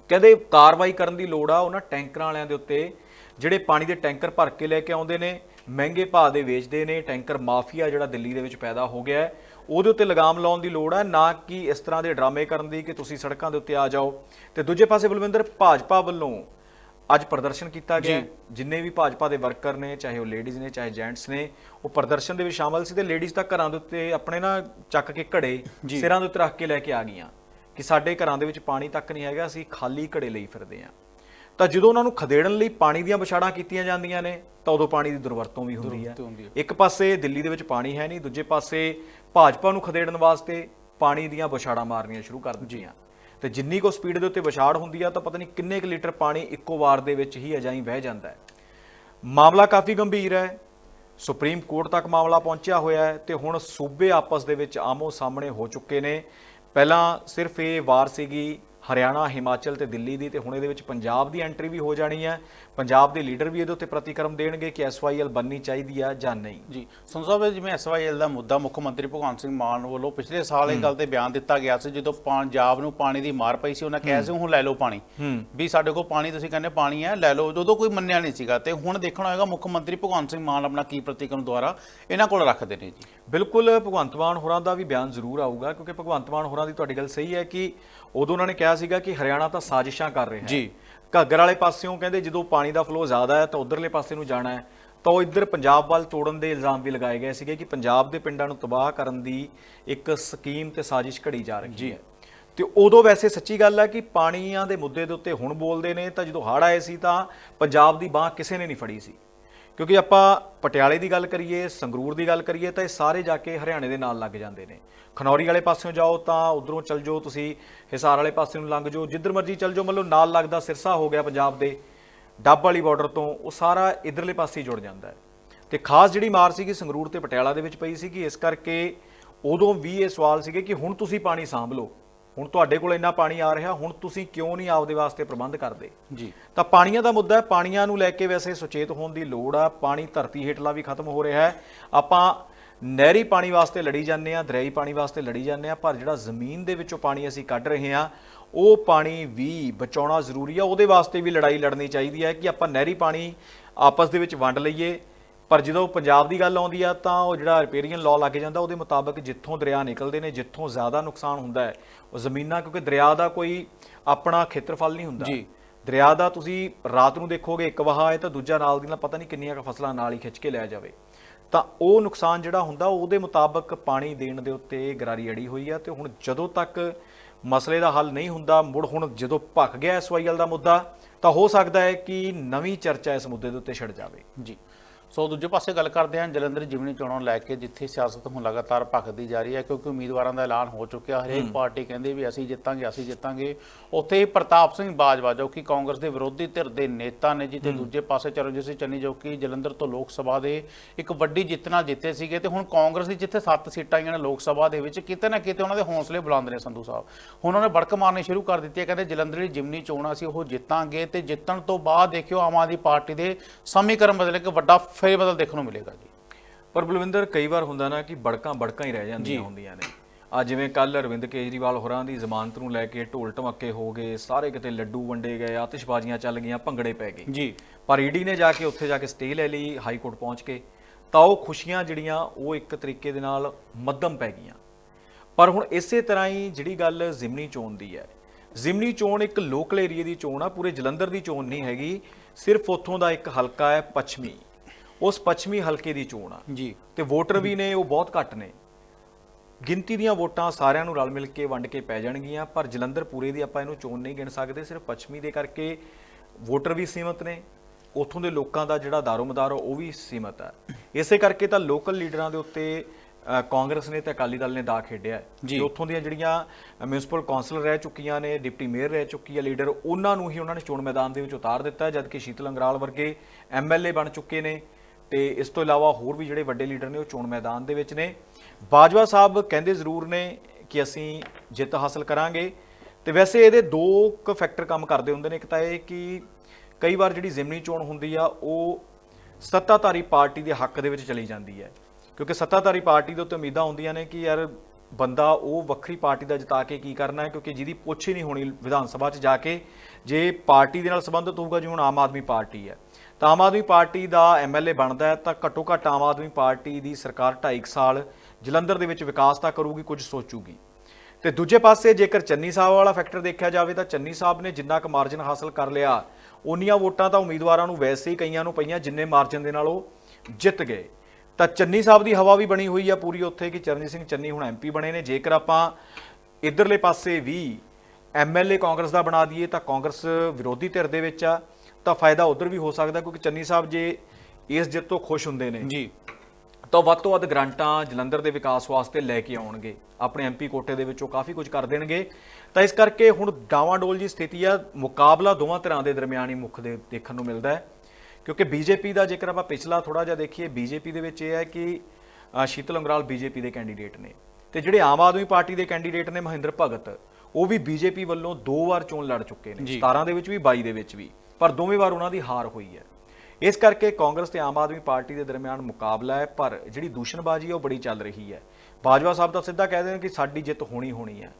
ਕਹਿੰਦੇ ਕਾਰਵਾਈ ਕਰਨ ਦੀ ਲੋੜ ਆ, ਉਹਨਾਂ ਟੈਂਕਰਾਂ ਵਾਲਿਆਂ ਦੇ ਉੱਤੇ ਜਿਹੜੇ ਪਾਣੀ ਦੇ ਟੈਂਕਰ ਭਰ ਕੇ ਲੈ ਕੇ ਆਉਂਦੇ ਨੇ, ਮਹਿੰਗੇ ਭਾਅ ਦੇ ਵੇਚਦੇ ਨੇ, ਟੈਂਕਰ ਮਾਫੀਆ ਜਿਹੜਾ ਦਿੱਲੀ ਦੇ ਵਿੱਚ ਪੈਦਾ ਹੋ ਗਿਆ ਹੈ ਉਹਦੇ ਉੱਤੇ ਲਗਾਮ ਲਾਉਣ ਦੀ ਲੋੜ ਹੈ ਨਾ ਕਿ ਇਸ ਤਰ੍ਹਾਂ ਦੇ ਡਰਾਮੇ ਕਰਨ ਦੀ ਕਿ ਤੁਸੀਂ ਸੜਕਾਂ ਦੇ ਉੱਤੇ ਆ ਜਾਓ। ਤੇ ਦੂਜੇ ਪਾਸੇ ਬਲਵਿੰਦਰ ਭਾਜਪਾ ਵੱਲੋਂ ਅੱਜ ਪ੍ਰਦਰਸ਼ਨ ਕੀਤਾ ਗਿਆ। ਜਿੰਨੇ ਵੀ ਭਾਜਪਾ ਦੇ ਵਰਕਰ ਨੇ ਚਾਹੇ ਉਹ ਲੇਡੀਜ਼ ਨੇ ਚਾਹੇ ਜੈਂਟਸ ਨੇ ਉਹ ਪ੍ਰਦਰਸ਼ਨ ਦੇ ਵਿੱਚ ਸ਼ਾਮਲ ਸੀ ਤੇ ਲੇਡੀਜ਼ ਤਾਂ ਘਰਾਂ ਦੇ ਉੱਤੇ ਆਪਣੇ ਨਾ ਚੱਕ ਕੇ ਘੜੇ ਸਿਰਾਂ ਦੇ ਉੱਤੇ ਰੱਖ ਕੇ ਲੈ ਕੇ ਆ ਗਈਆਂ ਕਿ ਸਾਡੇ ਘਰਾਂ ਦੇ ਵਿੱਚ ਪਾਣੀ ਤੱਕ ਨਹੀਂ ਹੈਗਾ ਅਸੀਂ ਖਾਲੀ ਘੜੇ ਲਈ ਫਿਰਦੇ ਹਾਂ। ਤਾਂ ਜਦੋਂ ਉਹਨਾਂ ਨੂੰ ਖਦੇੜਨ ਲਈ ਪਾਣੀ ਦੀਆਂ ਵਿਛਾੜਾਂ ਕੀਤੀਆਂ ਜਾਂਦੀਆਂ ਨੇ ਤਾਂ ਉਦੋਂ ਪਾਣੀ ਦੀ ਦੁਰਵਰਤੋਂ ਵੀ ਹੁੰਦੀ ਹੈ। ਇੱਕ ਪਾਸੇ ਦਿੱਲੀ ਦੇ ਵਿੱਚ ਪਾਣੀ ਹੈ ਨਹੀਂ ਦੂਜੇ ਪਾਸੇ ਭਾਜਪਾ ਨੂੰ ਖਦੇੜਨ ਵਾਸਤੇ ਪਾਣੀ ਦੀਆਂ ਵਿਛਾੜਾਂ ਮਾਰਨੀਆਂ ਸ਼ੁਰੂ ਕਰ ਦਿੱਤੀਆਂ। ਤੇ ਜਿੰਨੀ ਕੋ ਸਪੀਡ ਦੇ ਉੱਤੇ ਵਿਛਾੜ ਹੁੰਦੀ ਆ ਤਾਂ ਪਤਾ ਨਹੀਂ ਕਿੰਨੇ ਕੁ ਲੀਟਰ ਪਾਣੀ ਇੱਕੋ ਵਾਰ ਦੇ ਵਿੱਚ ਹੀ ਅਜਾਈ ਵਹਿ ਜਾਂਦਾ ਹੈ। ਮਾਮਲਾ ਕਾਫੀ ਗੰਭੀਰ ਹੈ। ਸੁਪਰੀਮ ਕੋਰਟ ਤੱਕ ਮਾਮਲਾ ਪਹੁੰਚਿਆ ਹੋਇਆ ਹੈ ਤੇ ਹੁਣ ਸੂਬੇ ਆਪਸ ਦੇ ਵਿੱਚ ਆਮੋ ਸਾਹਮਣੇ ਹੋ ਚੁੱਕੇ ਨੇ। ਪਹਿਲਾਂ ਸਿਰਫ ਇਹ ਵਾਰ ਸੀਗੀ ਹਰਿਆਣਾ ਹਿਮਾਚਲ ਤੇ ਦਿੱਲੀ ਦੀ ਤੇ ਹੁਣ ਇਹਦੇ ਵਿੱਚ ਪੰਜਾਬ ਦੀ ਐਂਟਰੀ ਵੀ ਹੋ ਜਾਣੀ ਹੈ। ਪੰਜਾਬ ਦੇ ਲੀਡਰ ਵੀ ਇਹਦੇ ਉੱਤੇ ਪ੍ਰਤੀਕਰਮ ਦੇਣਗੇ ਕਿ ਐਸਵਾਈਐਲ ਬੰਨੀ ਚਾਹੀਦੀ ਆ ਜਾਂ ਨਹੀਂ। ਜੀ ਸੰਧੂ ਸਾਹਿਬ ਜਿਵੇਂ ਐਸਵਾਈਐਲ ਦਾ ਮੁੱਦਾ ਮੁੱਖ ਮੰਤਰੀ ਭਗਵੰਤ ਸਿੰਘ ਮਾਨ ਵੱਲੋਂ ਪਿਛਲੇ ਸਾਲ ਇਹ ਗੱਲ ਤੇ ਬਿਆਨ ਦਿੱਤਾ ਗਿਆ ਸੀ ਜਦੋਂ ਪੰਜਾਬ ਨੂੰ ਪਾਣੀ ਦੀ ਮਾਰ ਪਈ ਸੀ ਉਹਨਾਂ ਕਿਹਾ ਸੀ ਹੁਣ ਲੈ ਲਓ ਪਾਣੀ। ਵੀ ਸਾਡੇ ਕੋਲ ਪਾਣੀ ਤੁਸੀਂ ਕਹਿੰਦੇ ਪਾਣੀ ਹੈ ਲੈ ਲਓ। ਉਦੋਂ ਕੋਈ ਮੰਨਿਆ ਨਹੀਂ ਸੀਗਾ ਤੇ ਹੁਣ ਦੇਖਣਾ ਹੋਏਗਾ ਮੁੱਖ ਮੰਤਰੀ ਭਗਵੰਤ ਸਿੰਘ ਮਾਨ ਆਪਣਾ ਕੀ ਪ੍ਰਤੀਕਰਮ ਦੁਆਰਾ ਇਹਨਾਂ ਕੋਲ ਰੱਖਦੇ ਨੇ ਜੀ। ਬਿਲਕੁਲ ਭਗਵੰਤ ਮਾਨ ਹੋਰਾਂ ਦਾ ਵੀ ਬਿਆਨ ਜ਼ਰੂਰ ਆਊਗਾ ਕਿਉਂਕਿ ਭਗਵੰਤ ਮਾਨ ਹੋਰਾਂ ਦੀ ਤੁਹਾਡੀ ਗੱਲ ਸਹੀ ਹੈ ਕਿ ਉਦੋਂ ਉਹਨਾਂ ਨੇ ਕਿਹਾ ਸੀਗਾ ਕਿ ਹਰਿਆਣਾ ਤਾਂ ਸਾਜ਼ਿਸ਼ਾਂ ਕਰ ਰਿਹਾ ਹੈ। ਜੀ। ਘੱਗਰ ਵਾਲੇ ਪਾਸਿਓਂ ਕਹਿੰਦੇ ਜਦੋਂ ਪਾਣੀ ਦਾ ਫਲੋ ਜ਼ਿਆਦਾ ਹੈ ਤਾਂ ਉਧਰਲੇ ਪਾਸੇ ਨੂੰ ਜਾਣਾ ਹੈ। ਤਾਂ ਉਹ ਇੱਧਰ ਪੰਜਾਬ ਵੱਲ ਤੋੜਨ ਦੇ ਇਲਜ਼ਾਮ ਵੀ ਲਗਾਏ ਗਏ ਸੀਗੇ ਕਿ ਪੰਜਾਬ ਦੇ ਪਿੰਡਾਂ ਨੂੰ ਤਬਾਹ ਕਰਨ ਦੀ ਇੱਕ ਸਕੀਮ ਤੇ ਸਾਜ਼ਿਸ਼ ਘੜੀ ਜਾ ਰਹੀ ਹੈ। ਤੇ ਉਦੋਂ ਵੈਸੇ ਸੱਚੀ ਗੱਲ ਹੈ ਕਿ ਪਾਣੀਆਂ ਦੇ ਮੁੱਦੇ ਦੇ ਉੱਤੇ ਹੁਣ ਬੋਲਦੇ ਨੇ ਤਾਂ ਜਦੋਂ ਹੜ੍ਹ ਆਏ ਸੀ ਤਾਂ ਪੰਜਾਬ ਦੀ ਬਾਹ ਕਿਸੇ ਨੇ ਨਹੀਂ ਫੜੀ ਸੀ। ਕਿਉਂਕਿ ਆਪਾਂ ਪਟਿਆਲੇ ਦੀ ਗੱਲ ਕਰੀਏ, ਸੰਗਰੂਰ ਦੀ ਗੱਲ ਕਰੀਏ, ਤਾਂ ਇਹ ਸਾਰੇ ਜਾ ਕੇ ਹਰਿਆਣੇ ਦੇ ਨਾਲ ਲੱਗ ਜਾਂਦੇ ਨੇ। ਖਨੌਰੀ ਵਾਲੇ ਪਾਸਿਓਂ ਜਾਓ ਤਾਂ ਉਧਰੋਂ ਚੱਲ ਜਾਓ ਤੁਸੀਂ, ਹਿਸਾਰ ਵਾਲੇ ਪਾਸੇ ਨੂੰ ਲੰਘ ਜਾਓ, ਜਿੱਧਰ ਮਰਜ਼ੀ ਚੱਲ ਜਾਓ, ਮਤਲਬ ਨਾਲ ਲੱਗਦਾ ਸਿਰਸਾ ਹੋ ਗਿਆ ਪੰਜਾਬ ਦੇ, ਡੱਬ ਵਾਲੀ ਬਾਰਡਰ ਤੋਂ, ਉਹ ਸਾਰਾ ਇਧਰਲੇ ਪਾਸੇ ਹੀ ਜੁੜ ਜਾਂਦਾ ਹੈ। ਤੇ ਖਾਸ ਜਿਹੜੀ ਮਾਰ ਸੀਗੀ ਸੰਗਰੂਰ ਤੇ ਪਟਿਆਲਾ ਦੇ ਵਿੱਚ ਪਈ ਸੀਗੀ, ਇਸ ਕਰਕੇ ਉਦੋਂ ਵੀ ਇਹ ਸਵਾਲ ਸੀਗੇ ਕਿ ਹੁਣ ਤੁਸੀਂ ਪਾਣੀ ਸਾਂਭ ਲਓ। ਹੁਣ ਤੁਹਾਡੇ ਕੋਲ ਇੰਨਾ ਪਾਣੀ ਆ ਰਿਹਾ ਹੁਣ ਤੁਸੀਂ ਕਿਉਂ ਨਹੀਂ ਆਪਦੇ ਵਾਸਤੇ ਪ੍ਰਬੰਧ ਕਰਦੇ? ਜੀ। ਤਾਂ ਪਾਣੀਆਂ ਦਾ ਮੁੱਦਾ ਹੈ ਪਾਣੀਆਂ ਨੂੰ ਲੈ ਕੇ ਵੈਸੇ ਸੁਚੇਤ ਹੋਣ ਦੀ ਲੋੜ ਆ ਪਾਣੀ ਧਰਤੀ ਹੇਠਲਾ ਵੀ ਖਤਮ ਹੋ ਰਿਹਾ ਹੈ। ਆਪਾਂ ਨਹਿਰੀ ਪਾਣੀ ਵਾਸਤੇ ਲੜੀ ਜਾਂਦੇ ਆ ਦਰਿਆਈ ਪਾਣੀ ਵਾਸਤੇ ਲੜੀ ਜਾਂਦੇ ਆ ਪਰ ਜਿਹੜਾ ਜ਼ਮੀਨ ਦੇ ਵਿੱਚੋਂ ਪਾਣੀ ਅਸੀਂ ਕੱਢ ਰਹੇ ਆ ਉਹ ਪਾਣੀ ਵੀ ਬਚਾਉਣਾ ਜ਼ਰੂਰੀ ਆ ਉਹਦੇ ਵਾਸਤੇ ਵੀ ਲੜਾਈ ਲੜਨੀ ਚਾਹੀਦੀ ਹੈ ਕਿ ਆਪਾਂ ਨਹਿਰੀ ਪਾਣੀ ਆਪਸ ਦੇ ਵਿੱਚ ਵੰਡ ਲਈਏ। ਪਰ ਜਦੋਂ ਪੰਜਾਬ ਦੀ ਗੱਲ ਆਉਂਦੀ ਆ ਤਾਂ ਉਹ ਜਿਹੜਾ ਰਿਪੇਰੀਅਨ ਲਾਅ ਲੱਗ ਜਾਂਦਾ ਉਹਦੇ ਮੁਤਾਬਕ ਜਿੱਥੋਂ ਦਰਿਆ ਨਿਕਲਦੇ ਨੇ ਜਿੱਥੋਂ ਜ਼ਿਆਦਾ ਨੁਕਸਾਨ ਹੁੰਦਾ ਹੈ ਉਹ ਜ਼ਮੀਨਾਂ ਕਿਉਂਕਿ ਦਰਿਆ ਦਾ ਕੋਈ ਆਪਣਾ ਖੇਤਰਫਲ ਨਹੀਂ ਹੁੰਦਾ। ਜੀ। ਦਰਿਆ ਦਾ ਤੁਸੀਂ ਰਾਤ ਨੂੰ ਦੇਖੋਗੇ ਇੱਕ ਵਹਾ ਹੈ ਤਾਂ ਦੂਜਾ ਨਾਲ ਦੀ ਨਾਲ ਪਤਾ ਨਹੀਂ ਕਿੰਨੀਆਂ ਕੁ ਫਸਲਾਂ ਨਾਲ ਹੀ ਖਿੱਚ ਕੇ ਲੈ ਜਾਵੇ। ਤਾਂ ਉਹ ਨੁਕਸਾਨ ਜਿਹੜਾ ਹੁੰਦਾ ਉਹਦੇ ਮੁਤਾਬਕ ਪਾਣੀ ਦੇਣ ਦੇ ਉੱਤੇ ਗਰਾਰੀ ਅੜੀ ਹੋਈ ਆ ਤੇ ਹੁਣ ਜਦੋਂ ਤੱਕ ਮਸਲੇ ਦਾ ਹੱਲ ਨਹੀਂ ਹੁੰਦਾ ਮੁੜ ਹੁਣ ਜਦੋਂ ਭੱਖ ਗਿਆ ਐਸਵਾਈਐਲ ਦਾ ਮੁੱਦਾ ਤਾਂ ਹੋ ਸਕਦਾ ਹੈ ਕਿ ਨਵੀਂ ਚਰਚਾ ਇਸ ਮੁੱਦੇ ਦੇ ਉੱਤੇ ਛਿੜ ਜਾਵੇ। ਜੀ। ਸੋ ਦੂਜੇ ਪਾਸੇ ਗੱਲ ਕਰਦੇ ਹਾਂ ਜਲੰਧਰ ਜਿਮਨੀ ਚੋਣਾਂ ਲੈ ਕੇ ਜਿੱਥੇ ਸਿਆਸਤ ਹੁਣ ਲਗਾਤਾਰ ਭਖਦੀ ਜਾ ਰਹੀ ਹੈ ਕਿਉਂਕਿ ਉਮੀਦਵਾਰਾਂ ਦਾ ਐਲਾਨ ਹੋ ਚੁੱਕਿਆ। ਹਰੇਕ ਪਾਰਟੀ ਕਹਿੰਦੀ ਵੀ ਅਸੀਂ ਜਿੱਤਾਂਗੇ ਅਸੀਂ ਜਿੱਤਾਂਗੇ। ਉੱਥੇ ਹੀ ਪ੍ਰਤਾਪ ਸਿੰਘ ਬਾਜਵਾ ਜੋ ਕਿ ਕਾਂਗਰਸ ਦੇ ਵਿਰੋਧੀ ਧਿਰ ਦੇ ਨੇਤਾ ਨੇ ਜੀ ਤੇ ਦੂਜੇ ਪਾਸੇ ਚਰਨਜੀਤ ਸਿੰਘ ਚੰਨੀ ਜੋ ਕਿ ਜਲੰਧਰ ਤੋਂ ਲੋਕ ਸਭਾ ਦੇ ਇੱਕ ਵੱਡੀ ਜਿੱਤ ਨਾਲ ਜਿੱਤੇ ਸੀਗੇ ਤੇ ਹੁਣ ਕਾਂਗਰਸ ਦੀ ਜਿੱਥੇ 7 ਸੀਟਾਂ ਆਈਆਂ ਨੇ ਲੋਕ ਸਭਾ ਦੇ ਵਿੱਚ ਕਿਤੇ ਨਾ ਕਿਤੇ ਉਹਨਾਂ ਦੇ ਹੌਸਲੇ ਬੁਲੰਦ ਨੇ ਸੰਧੂ ਸਾਹਿਬ। ਹੁਣ ਉਹਨਾਂ ਨੇ ਬੜਕ ਮਾਰਨੀ ਸ਼ੁਰੂ ਕਰ ਦਿੱਤੀ ਹੈ ਕਹਿੰਦੇ ਜਲੰਧਰ ਦੀ ਜਿਮਨੀ ਚੋਣ ਅਸੀਂ ਉਹ ਜਿੱਤਾਂਗੇ ਤੇ ਜਿੱਤਣ ਤੋਂ ਬਾਅਦ ਦੇਖਿਓ ਆਮ ਆਦਮੀ ਪਾਰਟੀ ਦੇ ਸਮੀਕਰਨ ਬਦਲੇ ਕਿ ਵੱਡਾ ਫੇਰ ਬਦਲ ਦੇਖਣ ਨੂੰ ਮਿਲੇਗਾ ਜੀ। ਪਰ ਬਲਵਿੰਦਰ ਕਈ ਵਾਰ ਹੁੰਦਾ ਨਾ ਕਿ ਬੜਕਾਂ ਬੜਕਾਂ ਹੀ ਰਹਿ ਜਾਂਦੀਆਂ ਹੁੰਦੀਆਂ ਨੇ। ਆ ਜਿਵੇਂ ਕੱਲ ਅਰਵਿੰਦ ਕੇਜਰੀਵਾਲ ਹੋਰਾਂ ਦੀ ਜ਼ਮਾਨਤ ਨੂੰ ਲੈ ਕੇ ਢੋਲ ਢਮੱਕੇ ਹੋ ਗਏ ਸਾਰੇ ਕਿਤੇ ਲੱਡੂ ਵੰਡੇ ਗਏ ਆਤਿਸ਼ਬਾਜ਼ੀਆਂ ਚੱਲ ਗਈਆਂ ਭੰਗੜੇ ਪੈ ਗਏ। ਜੀ। ਪਰ ਈਡੀ ਨੇ ਜਾ ਕੇ ਉੱਥੇ ਜਾ ਕੇ ਸਟੇ ਲੈ ਲਈ ਹਾਈ ਕੋਰਟ ਪਹੁੰਚ ਕੇ। ਤਾਂ ਉਹ ਖੁਸ਼ੀਆਂ ਜਿਹੜੀਆਂ ਉਹ ਇੱਕ ਤਰੀਕੇ ਦੇ ਨਾਲ ਮੱਧਮ ਪੈ ਗਈਆਂ। ਪਰ ਹੁਣ ਇਸੇ ਤਰ੍ਹਾਂ ਹੀ ਜਿਹੜੀ ਗੱਲ ਜ਼ਿਮਨੀ ਚੋਣ ਦੀ ਹੈ। ਜ਼ਿਮਨੀ ਚੋਣ ਇੱਕ ਲੋਕਲ ਏਰੀਆ ਦੀ ਚੋਣ ਆ ਪੂਰੇ ਜਲੰਧਰ ਦੀ ਚੋਣ ਨਹੀਂ ਹੈਗੀ। ਸਿਰਫ ਉੱਥੋਂ ਦਾ ਇੱਕ ਹਲਕਾ ਹੈ ਪੱਛਮੀ। ਉਸ ਪੱਛਮੀ ਹਲਕੇ ਦੀ ਚੋਣ ਆ। ਜੀ। ਤੇ ਵੋਟਰ ਵੀ ਨੇ ਉਹ ਬਹੁਤ ਘੱਟ ਨੇ। ਗਿਣਤੀ ਦੀਆਂ ਵੋਟਾਂ ਸਾਰਿਆਂ ਨੂੰ ਰਲ ਮਿਲ ਕੇ ਵੰਡ ਕੇ ਪੈ ਜਾਣਗੀਆਂ ਪਰ ਜਲੰਧਰ ਪੂਰੇ ਦੀ ਆਪਾਂ ਇਹਨੂੰ ਚੋਣ ਨਹੀਂ ਗਿਣ ਸਕਦੇ ਸਿਰਫ ਪੱਛਮੀ ਦੇ ਕਰਕੇ ਵੋਟਰ ਵੀ ਸੀਮਤ ਨੇ ਉੱਥੋਂ ਦੇ ਲੋਕਾਂ ਦਾ ਜਿਹੜਾ ਦਾਰੋਮਦਾਰ ਉਹ ਵੀ ਸੀਮਤ ਹੈ ਇਸੇ ਕਰਕੇ ਤਾਂ ਲੋਕਲ ਲੀਡਰਾਂ ਦੇ ਉੱਤੇ ਕਾਂਗਰਸ ਨੇ ਤੇ ਅਕਾਲੀ ਦਲ ਨੇ ਦਾ ਖੇਡਿਆ ਜੀ। ਉੱਥੋਂ ਦੀਆਂ ਜਿਹੜੀਆਂ ਮਿਊਨਿਸਪਲ ਕੌਂਸਲਰ ਰਹਿ ਚੁੱਕੀਆਂ ਨੇ ਡਿਪਟੀ ਮੇਅਰ ਰਹਿ ਚੁੱਕੀ ਹੈ ਲੀਡਰ ਉਹਨਾਂ ਨੂੰ ਹੀ ਉਹਨਾਂ ਨੇ ਚੋਣ ਮੈਦਾਨ ਦੇ ਵਿੱਚ ਉਤਾਰ ਦਿੱਤਾ ਜਦਕਿ ਸ਼ੀਤਲ ਅੰਗਰਾਲ ਵਰਗੇ ਐਮਐਲਏ ਬਣ ਚੁੱਕੇ ਨੇ। ਤੇ ਇਸ ਤੋਂ ਇਲਾਵਾ ਹੋਰ ਵੀ ਜਿਹੜੇ ਵੱਡੇ ਲੀਡਰ ਨੇ ਉਹ ਚੋਣ ਮੈਦਾਨ ਦੇ ਵਿੱਚ ਨੇ। ਬਾਜਵਾ ਸਾਹਿਬ ਕਹਿੰਦੇ ਜ਼ਰੂਰ ਨੇ ਕਿ ਅਸੀਂ ਜਿੱਤ ਹਾਸਲ ਕਰਾਂਗੇ। ਤੇ ਵੈਸੇ ਇਹਦੇ ਦੋ ਕੁ ਫੈਕਟਰ ਕੰਮ ਕਰਦੇ ਹੁੰਦੇ ਨੇ। ਇੱਕ ਤਾਂ ਇਹ ਕਿ ਕਈ ਵਾਰ ਜਿਹੜੀ ਜ਼ਿਮਨੀ ਚੋਣ ਹੁੰਦੀ ਆ, ਉਹ ਸੱਤਾਧਾਰੀ ਪਾਰਟੀ ਦੇ ਹੱਕ ਦੇ ਵਿੱਚ ਚਲੀ ਜਾਂਦੀ ਹੈ। ਕਿਉਂਕਿ ਸੱਤਾਧਾਰੀ ਪਾਰਟੀ ਦੇ ਉੱਤੇ ਉਮੀਦਾਂ ਹੁੰਦੀਆਂ ਨੇ ਕਿ ਯਾਰ ਬੰਦਾ ਉਹ ਵੱਖਰੀ ਪਾਰਟੀ ਦਾ ਜਿਤਾ ਕੇ ਕੀ ਕਰਨਾ ਹੈ, ਕਿਉਂਕਿ ਜਿਹਦੀ ਪੁੱਛ ਹੀ ਨਹੀਂ ਹੋਣੀ ਵਿਧਾਨ ਸਭਾ 'ਚ ਜਾ ਕੇ, ਜੇ ਪਾਰਟੀ ਦੇ ਨਾਲ ਸੰਬੰਧਿਤ ਹੋਊਗਾ, ਜਿਵੇਂ ਹੁਣ ਆਮ ਆਦਮੀ ਪਾਰਟੀ ਹੈ। ਤਾਂ ਆਮ ਆਦਮੀ ਪਾਰਟੀ ਦਾ ਐਮਐਲਏ ਬਣਦਾ ਹੈ, ਤਾਂ ਘੱਟੋ ਘੱਟ ਆਮ ਆਦਮੀ ਪਾਰਟੀ ਦੀ ਸਰਕਾਰ 2.5 ਸਾਲ ਜਲੰਧਰ ਦੇ ਵਿੱਚ ਵਿਕਾਸ ਤਾਂ ਕਰੂਗੀ, ਕੁਝ ਸੋਚੂਗੀ। ਤੇ ਦੂਜੇ ਪਾਸੇ ਜੇਕਰ ਚੰਨੀ ਸਾਹਿਬ ਵਾਲਾ ਫੈਕਟਰ ਦੇਖਿਆ ਜਾਵੇ, ਤਾਂ ਚੰਨੀ ਸਾਹਿਬ ਨੇ ਜਿੰਨਾ ਕੁ ਮਾਰਜਨ ਹਾਸਲ ਕਰ ਲਿਆ ਉਨੀਆਂ ਵੋਟਾਂ ਤਾਂ ਉਮੀਦਵਾਰਾਂ ਨੂੰ ਵੈਸੇ ਹੀ ਕਈਆਂ ਨੂੰ ਪਈਆਂ, ਜਿੰਨੇ ਮਾਰਜਨ ਦੇ ਨਾਲ ਉਹ ਜਿੱਤ ਗਏ। ਤਾਂ ਚੰਨੀ ਸਾਹਿਬ ਦੀ ਹਵਾ ਵੀ ਬਣੀ ਹੋਈ ਆ ਪੂਰੀ ਉੱਥੇ ਕਿ ਚਰਨਜੀਤ ਸਿੰਘ ਚੰਨੀ ਹੁਣ ਐਮਪੀ ਬਣੇ ਨੇ। ਜੇਕਰ ਆਪਾਂ ਇਧਰਲੇ ਪਾਸੇ ਵੀ ਐਮਐਲਏ ਕਾਂਗਰਸ ਦਾ ਬਣਾ ਦਈਏ, ਤਾਂ ਕਾਂਗਰਸ ਵਿਰੋਧੀ ਧਿਰ ਦੇ ਵਿੱਚ ਆ। ਤਾਂ ਫਾਇਦਾ ਉਧਰ ਵੀ ਹੋ ਸਕਦਾ ਕਿਉਂਕਿ ਚੰਨੀ ਸਾਹਿਬ ਜੇ ਇਸ ਜਿੱਤ ਤੋਂ ਖੁਸ਼ ਹੁੰਦੇ ਨੇ ਜੀ। ਤਾਂ ਵੱਧ ਤੋਂ ਵੱਧ ਗ੍ਰਾਂਟਾਂ ਜਲੰਧਰ ਦੇ ਵਿਕਾਸ ਵਾਸਤੇ ਲੈ ਕੇ ਆਉਣਗੇ। ਆਪਣੇ ਐਮਪੀ ਕੋਟੇ ਦੇ ਵਿੱਚੋਂ ਕਾਫੀ ਕੁਝ ਕਰ ਦੇਣਗੇ। ਤਾਂ ਇਸ ਕਰਕੇ ਹੁਣ ਡਾਵਾਡੋਲ ਜੀ ਸਥਿਤੀ ਆ ਮੁਕਾਬਲਾ ਦੋਵਾਂ ਧਿਰਾਂ ਦੇ ਦਰਮਿਆਨ ਹੀ ਮੁੱਖ ਦੇ ਦੇਖਣ ਨੂੰ ਮਿਲਦਾ ਹੈ। ਕਿਉਂਕਿ ਬੀਜੇਪੀ ਦਾ ਜੇਕਰ ਆਪਾਂ ਪਿਛਲਾ ਥੋੜਾ ਜਿਹਾ ਦੇਖੀਏ ਬੀਜੇਪੀ ਦੇ ਵਿੱਚ ਇਹ ਹੈ ਕਿ ਅ, ਸ਼ੀਤਲ ਅੰਗਰਾਲ ਬੀਜੇਪੀ ਦੇ ਕੈਂਡੀਡੇਟ ਨੇ। ਤੇ ਜਿਹੜੇ ਆਮ ਆਦਮੀ ਪਾਰਟੀ ਦੇ ਕੈਂਡੀਡੇਟ ਨੇ ਮਹਿੰਦਰ ਭਗਤ ਉਹ ਵੀ ਬੀਜੇਪੀ ਵੱਲੋਂ ਦੋ ਵਾਰ ਚੋਣ ਲੜ ਚੁੱਕੇ ਨੇ। ਜੀ। 17 ਦੇ ਵਿੱਚ ਵੀ 22 ਦੇ ਵਿੱਚ ਵੀ। ਪਰ ਦੋਵੇਂ ਵਾਰ ਉਹਨਾਂ ਦੀ ਹਾਰ ਹੋਈ ਹੈ। ਇਸ ਕਰਕੇ ਕਾਂਗਰਸ ਤੇ ਆਮ ਆਦਮੀ ਪਾਰਟੀ ਦੇ ਦਰਮਿਆਨ ਮੁਕਾਬਲਾ ਹੈ, ਪਰ ਜਿਹੜੀ ਦੂਸ਼ਣਬਾਜ਼ੀ ਹੈ, ਉਹ ਬੜੀ ਚੱਲ ਰਹੀ ਹੈ। ਬਾਜਵਾ ਸਾਹਿਬ ਤਾਂ ਸਿੱਧਾ ਕਹਿ ਨੇ ਕਿ ਸਾਡੀ ਜਿੱਤ ਹੋਣੀ ਹੋਣੀ ਹੈ।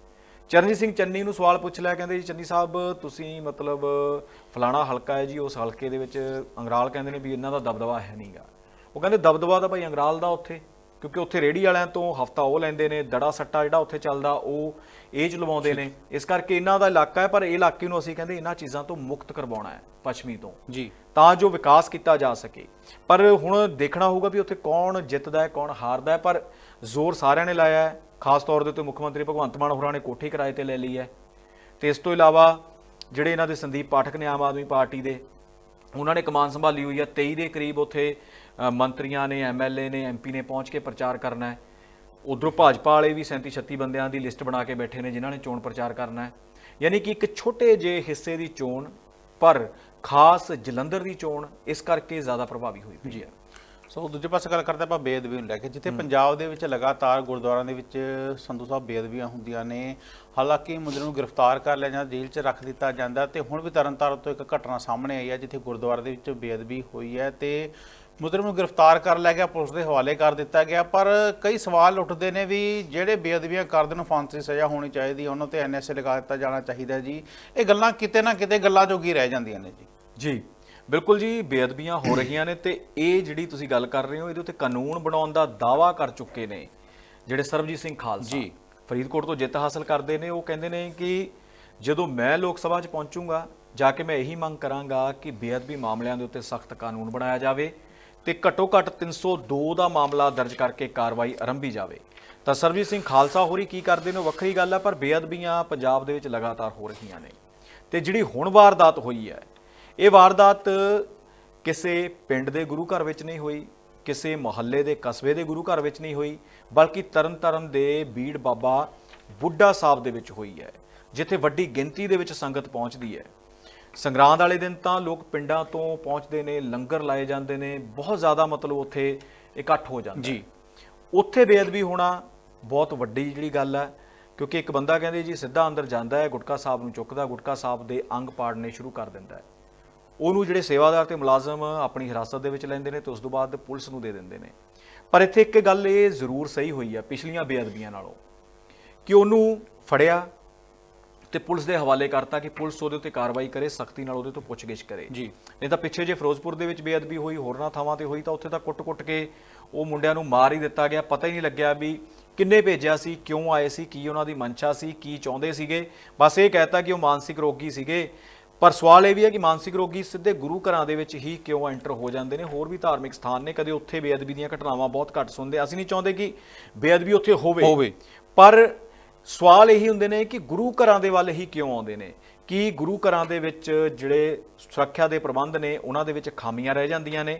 ਚਰਨਜੀਤ ਸਿੰਘ ਚੰਨੀ ਨੂੰ ਸਵਾਲ ਪੁੱਛ ਲਿਆ, ਕਹਿੰਦੇ ਜੀ, ਚੰਨੀ ਸਾਹਿਬ, ਤੁਸੀਂ ਮਤਲਬ ਫਲਾਣਾ ਹਲਕਾ ਹੈ ਜੀ, ਉਸ ਹਲਕੇ ਦੇ ਵਿੱਚ ਅੰਗਰਾਲ ਕਹਿੰਦੇ ਨੇ ਵੀ ਇਹਨਾਂ ਦਾ ਦਬਦਬਾ ਹੈ ਨਹੀਂਗਾ ਉਹ ਕਹਿੰਦੇ, ਦਬਦਬਾ ਤਾਂ ਭਾਈ ਅੰਗਰਾਲ ਦਾ ਉੱਥੇ ਕਿਉਂਕਿ ਉੱਥੇ ਰੇੜੀ ਵਾਲਿਆਂ ਤੋਂ ਹਫਤਾ ਉਹ ਲੈਂਦੇ ਨੇ ਦੜਾ ਸੱਟਾ ਜਿਹੜਾ ਉੱਥੇ ਚੱਲਦਾ ਉਹ ਇਹ ਚ ਲਵਾਉਂਦੇ ਨੇ। ਇਸ ਕਰਕੇ ਇਹਨਾਂ ਦਾ ਇਲਾਕਾ ਹੈ ਪਰ ਇਹ ਇਲਾਕੇ ਨੂੰ ਅਸੀਂ ਕਹਿੰਦੇ ਇਹਨਾਂ ਚੀਜ਼ਾਂ ਤੋਂ ਮੁਕਤ ਕਰਵਾਉਣਾ ਹੈ ਪੱਛਮੀ ਤੋਂ। ਜੀ। ਤਾਂ ਜੋ ਵਿਕਾਸ ਕੀਤਾ ਜਾ ਸਕੇ। ਪਰ ਹੁਣ ਦੇਖਣਾ ਹੋਊਗਾ ਵੀ ਉੱਥੇ ਕੌਣ ਜਿੱਤਦਾ ਹੈ ਕੌਣ ਹਾਰਦਾ ਹੈ ਪਰ ਜ਼ੋਰ ਸਾਰਿਆਂ ਨੇ ਲਾਇਆ ਹੈ। ਖਾਸ ਤੌਰ ਦੇ ਉੱਤੇ ਮੁੱਖ ਮੰਤਰੀ ਭਗਵੰਤ ਮਾਨ ਹੋਰਾਂ ਨੇ ਕੋਠੀ ਕਿਰਾਏ ਤੇ ਲੈ ਲਈ ਹੈ। ਤੇ ਇਸ ਤੋਂ ਇਲਾਵਾ ਜਿਹੜੇ ਇਹਨਾਂ ਦੇ ਸੰਦੀਪ ਪਾਠਕ ਨੇ ਆਮ ਆਦਮੀ ਪਾਰਟੀ ਦੇ ਉਹਨਾਂ ਨੇ ਕਮਾਨ ਸੰਭਾਲੀ ਹੋਈ ਹੈ। 23 ਦੇ ਕਰੀਬ ਉੱਥੇ ਮੰਤਰੀਆਂ ਨੇ ਐਮਐਲਏ ਨੇ ਐਮਪੀ ਨੇ ਪਹੁੰਚ ਕੇ ਪ੍ਰਚਾਰ ਕਰਨਾ ਹੈ। ਉਧਰੋਂ ਭਾਜਪਾ ਵਾਲੇ ਵੀ 37 36 ਬੰਦਿਆਂ ਦੀ ਲਿਸਟ ਬਣਾ ਕੇ ਬੈਠੇ ਨੇ ਜਿਨ੍ਹਾਂ ਨੇ ਚੋਣ ਪ੍ਰਚਾਰ ਕਰਨਾ ਹੈ। ਯਾਨੀ ਕਿ ਇੱਕ ਛੋਟੇ ਜਿਹੇ ਹਿੱਸੇ ਦੀ ਚੋਣ ਪਰ ਖਾਸ ਜਲੰਧਰ ਦੀ ਚੋਣ ਇਸ ਕਰਕੇ ਜ਼ਿਆਦਾ ਪ੍ਰਭਾਵੀ ਹੋਈ ਪਈ ਹੈ। ਸੋ ਦੂਜੇ ਪਾਸੇ ਗੱਲ ਕਰਦੇ ਆਪਾਂ ਬੇਅਦਬੀ ਨੂੰ ਲੈ ਕੇ ਜਿੱਥੇ ਪੰਜਾਬ ਦੇ ਵਿੱਚ ਲਗਾਤਾਰ ਗੁਰਦੁਆਰਿਆਂ ਦੇ ਵਿੱਚ ਸੰਧੂ ਸਾਹਿਬ ਬੇਅਦਬੀਆਂ ਹੁੰਦੀਆਂ ਨੇ ਹਾਲਾਂਕਿ ਮੁਜਰਮ ਨੂੰ ਗ੍ਰਿਫਤਾਰ ਕਰ ਲਿਆ ਜਾਂਦਾ ਜੇਲ੍ਹ 'ਚ ਰੱਖ ਦਿੱਤਾ ਜਾਂਦਾ ਤੇ ਹੁਣ ਵੀ ਤਰਨਤਾਰਨ ਤੋਂ ਇੱਕ ਘਟਨਾ ਸਾਹਮਣੇ ਆਈ ਹੈ ਜਿੱਥੇ ਗੁਰਦੁਆਰੇ ਦੇ ਵਿੱਚ ਬੇਅਦਬੀ ਹੋਈ ਹੈ ਤੇ ਮੁਜਰਮ ਨੂੰ ਗ੍ਰਿਫਤਾਰ ਕਰ ਲਿਆ ਗਿਆ ਪੁਲਿਸ ਦੇ ਹਵਾਲੇ ਕਰ ਦਿੱਤਾ ਗਿਆ ਪਰ ਕਈ ਸਵਾਲ ਉੱਠਦੇ ਨੇ ਵੀ ਜਿਹੜੇ ਬੇਅਦਬੀਆਂ ਕਰਦੇ ਨੂੰ ਫਾਂਸੀ ਸਜ਼ਾ ਹੋਣੀ ਚਾਹੀਦੀ ਉਹਨਾਂ ਤੇ ਐਨਐਸਏ ਲਗਾ ਦਿੱਤਾ ਜਾਣਾ ਚਾਹੀਦਾ ਜੀ। ਇਹ ਗੱਲਾਂ ਕਿਤੇ ਨਾ ਕਿਤੇ ਗੱਲਾਂ ਜੋਗੀ ਰਹਿ ਜਾਂਦੀਆਂ ਨੇ ਜੀ। ਜੀ ਬਿਲਕੁਲ ਜੀ ਬੇਅਦਬੀਆਂ ਹੋ ਰਹੀਆਂ ਨੇ ਤੇ ਇਹ ਜਿਹੜੀ ਤੁਸੀਂ ਗੱਲ ਕਰ ਰਹੇ ਹੋ ਇਹਦੇ ਉੱਤੇ ਕਾਨੂੰਨ ਬਣਾਉਣ ਦਾ ਦਾਵਾ ਕਰ ਚੁੱਕੇ ਨੇ ਜਿਹੜੇ ਸਰਬਜੀਤ ਸਿੰਘ ਖਾਲਸਾ। ਜੀ। ਫਰੀਦਕੋਟ ਤੋਂ ਜਿੱਤ ਹਾਸਲ ਕਰਦੇ ਨੇ ਉਹ ਕਹਿੰਦੇ ਨੇ ਕਿ ਜਦੋਂ ਮੈਂ ਲੋਕ ਸਭਾ 'ਚ ਪਹੁੰਚੂੰਗਾ ਜਾ ਕੇ ਮੈਂ ਇਹੀ ਮੰਗ ਕਰਾਂਗਾ ਕਿ ਬੇਅਦਬੀ ਮਾਮਲਿਆਂ ਦੇ ਉੱਤੇ ਸਖਤ ਕਾਨੂੰਨ ਬਣਾਇਆ ਜਾਵੇ। ਤੇ ਘੱਟੋ ਘੱਟ 302 ਦਾ ਮਾਮਲਾ ਦਰਜ ਕਰਕੇ ਕਾਰਵਾਈ ਆਰੰਭੀ ਜਾਵੇ। ਤਾਂ ਸਰਬਜੀਤ ਸਿੰਘ ਖਾਲਸਾ ਹੋਰੀ ਕੀ ਕਰਦੇ ਨੇ? ਉਹ ਵੱਖਰੀ ਗੱਲ ਹੈ, ਪਰ ਬੇਅਦਬੀਆਂ ਪੰਜਾਬ ਦੇ ਵਿੱਚ ਲਗਾਤਾਰ ਹੋ ਰਹੀਆਂ ਨੇ। ਤੇ ਜਿਹੜੀ ਹੁਣ ਵਾਰਦਾਤ ਹੋਈ ਹੈ, ਇਹ ਵਾਰਦਾਤ ਕਿਸੇ ਪਿੰਡ ਦੇ ਗੁਰੂ ਘਰ ਵਿੱਚ ਨਹੀਂ ਹੋਈ, ਕਿਸੇ ਮੁਹੱਲੇ ਦੇ ਕਸਬੇ ਦੇ ਗੁਰੂ ਘਰ ਵਿੱਚ ਨਹੀਂ ਹੋਈ, ਬਲਕਿ ਤਰਨਤਾਰਨ ਦੇ ਬੀੜ ਬਾਬਾ ਬੁੱਢਾ ਸਾਹਿਬ ਦੇ ਵਿੱਚ ਹੋਈ ਹੈ, ਜਿੱਥੇ ਵੱਡੀ ਗਿਣਤੀ ਦੇ ਵਿੱਚ ਸੰਗਤ ਪਹੁੰਚਦੀ ਹੈ। ਸੰਗਰਾਂਦ ਵਾਲੇ ਦਿਨ ਤਾਂ ਲੋਕ ਪਿੰਡਾਂ ਤੋਂ ਪਹੁੰਚਦੇ ਨੇ ਲੰਗਰ ਲਾਏ ਜਾਂਦੇ ਨੇ ਬਹੁਤ ਜ਼ਿਆਦਾ ਮਤਲਬ ਉੱਥੇ ਇਕੱਠ ਹੋ ਜਾਂਦਾ ਜੀ। ਉੱਥੇ ਬੇਅਦਬੀ ਹੋਣਾ ਬਹੁਤ ਵੱਡੀ ਜਿਹੜੀ ਗੱਲ ਹੈ ਕਿਉਂਕਿ ਇੱਕ ਬੰਦਾ ਕਹਿੰਦੇ ਜੀ ਸਿੱਧਾ ਅੰਦਰ ਜਾਂਦਾ ਹੈ ਗੁਟਕਾ ਸਾਹਿਬ ਨੂੰ ਚੁੱਕਦਾ ਗੁਟਕਾ ਸਾਹਿਬ ਦੇ ਅੰਗ ਪਾੜਨੇ ਸ਼ੁਰੂ ਕਰ ਦਿੰਦਾ ਹੈ। ਉਹਨੂੰ ਜਿਹੜੇ ਸੇਵਾਦਾਰ ਤੇ ਮੁਲਾਜ਼ਮ ਆਪਣੀ ਹਿਰਾਸਤ ਦੇ ਵਿੱਚ ਲੈਂਦੇ ਨੇ ਤੇ ਉਸ ਤੋਂ ਬਾਅਦ ਪੁਲਿਸ ਨੂੰ ਦੇ ਦਿੰਦੇ ਨੇ। ਪਰ ਇੱਥੇ ਇੱਕ ਗੱਲ ਇਹ ਜ਼ਰੂਰ ਸਹੀ ਹੋਈ ਹੈ ਪਿਛਲੀਆਂ ਬੇਅਦਬੀਆਂ ਨਾਲੋਂ ਕਿ ਉਹਨੂੰ ਫੜਿਆ ਤੇ ਪੁਲਿਸ ਦੇ ਹਵਾਲੇ ਕਰਤਾ ਕਿ ਪੁਲਿਸ ਉਹਦੇ ਉੱਤੇ ਕਾਰਵਾਈ ਕਰੇ ਸਖਤੀ ਨਾਲ ਉਹਦੇ ਤੋਂ ਪੁੱਛਗਿੱਛ ਕਰੇ। ਜੀ। ਨਹੀਂ ਤਾਂ ਪਿੱਛੇ ਜੇ ਫਿਰੋਜ਼ਪੁਰ ਦੇ ਵਿੱਚ ਬੇਅਦਬੀ ਹੋਈ ਹੋਰਨਾਂ ਥਾਵਾਂ ਤੇ ਹੋਈ ਤਾਂ ਉੱਥੇ ਤਾਂ ਕੁੱਟ-ਕੁੱਟ ਕੇ ਉਹ ਮੁੰਡਿਆਂ ਨੂੰ ਮਾਰ ਹੀ ਦਿੱਤਾ ਗਿਆ। ਪਤਾ ਹੀ ਨਹੀਂ ਲੱਗਿਆ ਵੀ ਕਿੰਨੇ ਭੇਜਿਆ ਸੀ ਕਿਉਂ ਆਏ ਸੀ ਕੀ ਉਹਨਾਂ ਦੀ ਮਨਸ਼ਾ ਸੀ ਕੀ ਚਾਹੁੰਦੇ ਸੀਗੇ। ਬਸ ਇਹ ਕਹਿਤਾ ਕਿ ਉਹ ਮਾਨਸਿਕ ਰੋਗੀ ਸੀਗੇ। ਪਰ ਸਵਾਲ ਇਹ ਵੀ ਹੈ ਕਿ ਮਾਨਸਿਕ ਰੋਗੀ ਸਿੱਧੇ ਗੁਰੂ ਘਰਾਂ ਦੇ ਵਿੱਚ ਹੀ ਕਿਉਂ ਐਂਟਰ ਹੋ ਜਾਂਦੇ ਨੇ? ਹੋਰ ਵੀ ਧਾਰਮਿਕ ਸਥਾਨ ਨੇ ਕਦੇ ਉੱਥੇ ਬੇਅਦਬੀ ਦੀਆਂ ਘਟਨਾਵਾਂ ਬਹੁਤ ਘੱਟ ਸੁਣਦੇ। ਅਸੀਂ ਨਹੀਂ ਚਾਹੁੰਦੇ ਕਿ ਬੇਅਦਬੀ ਉੱਥੇ ਹੋਵੇ। ਹੋਵੇ। ਪਰ ਸਵਾਲ ਇਹੀ ਹੁੰਦੇ ਨੇ ਕਿ ਗੁਰੂ ਘਰਾਂ ਦੇ ਵੱਲ ਹੀ ਕਿਉਂ ਆਉਂਦੇ ਨੇ? ਕੀ ਗੁਰੂ ਘਰਾਂ ਦੇ ਵਿੱਚ ਜਿਹੜੇ ਸੁਰੱਖਿਆ ਦੇ ਪ੍ਰਬੰਧ ਨੇ, ਉਹਨਾਂ ਦੇ ਵਿੱਚ ਖਾਮੀਆਂ ਰਹਿ ਜਾਂਦੀਆਂ ਨੇ?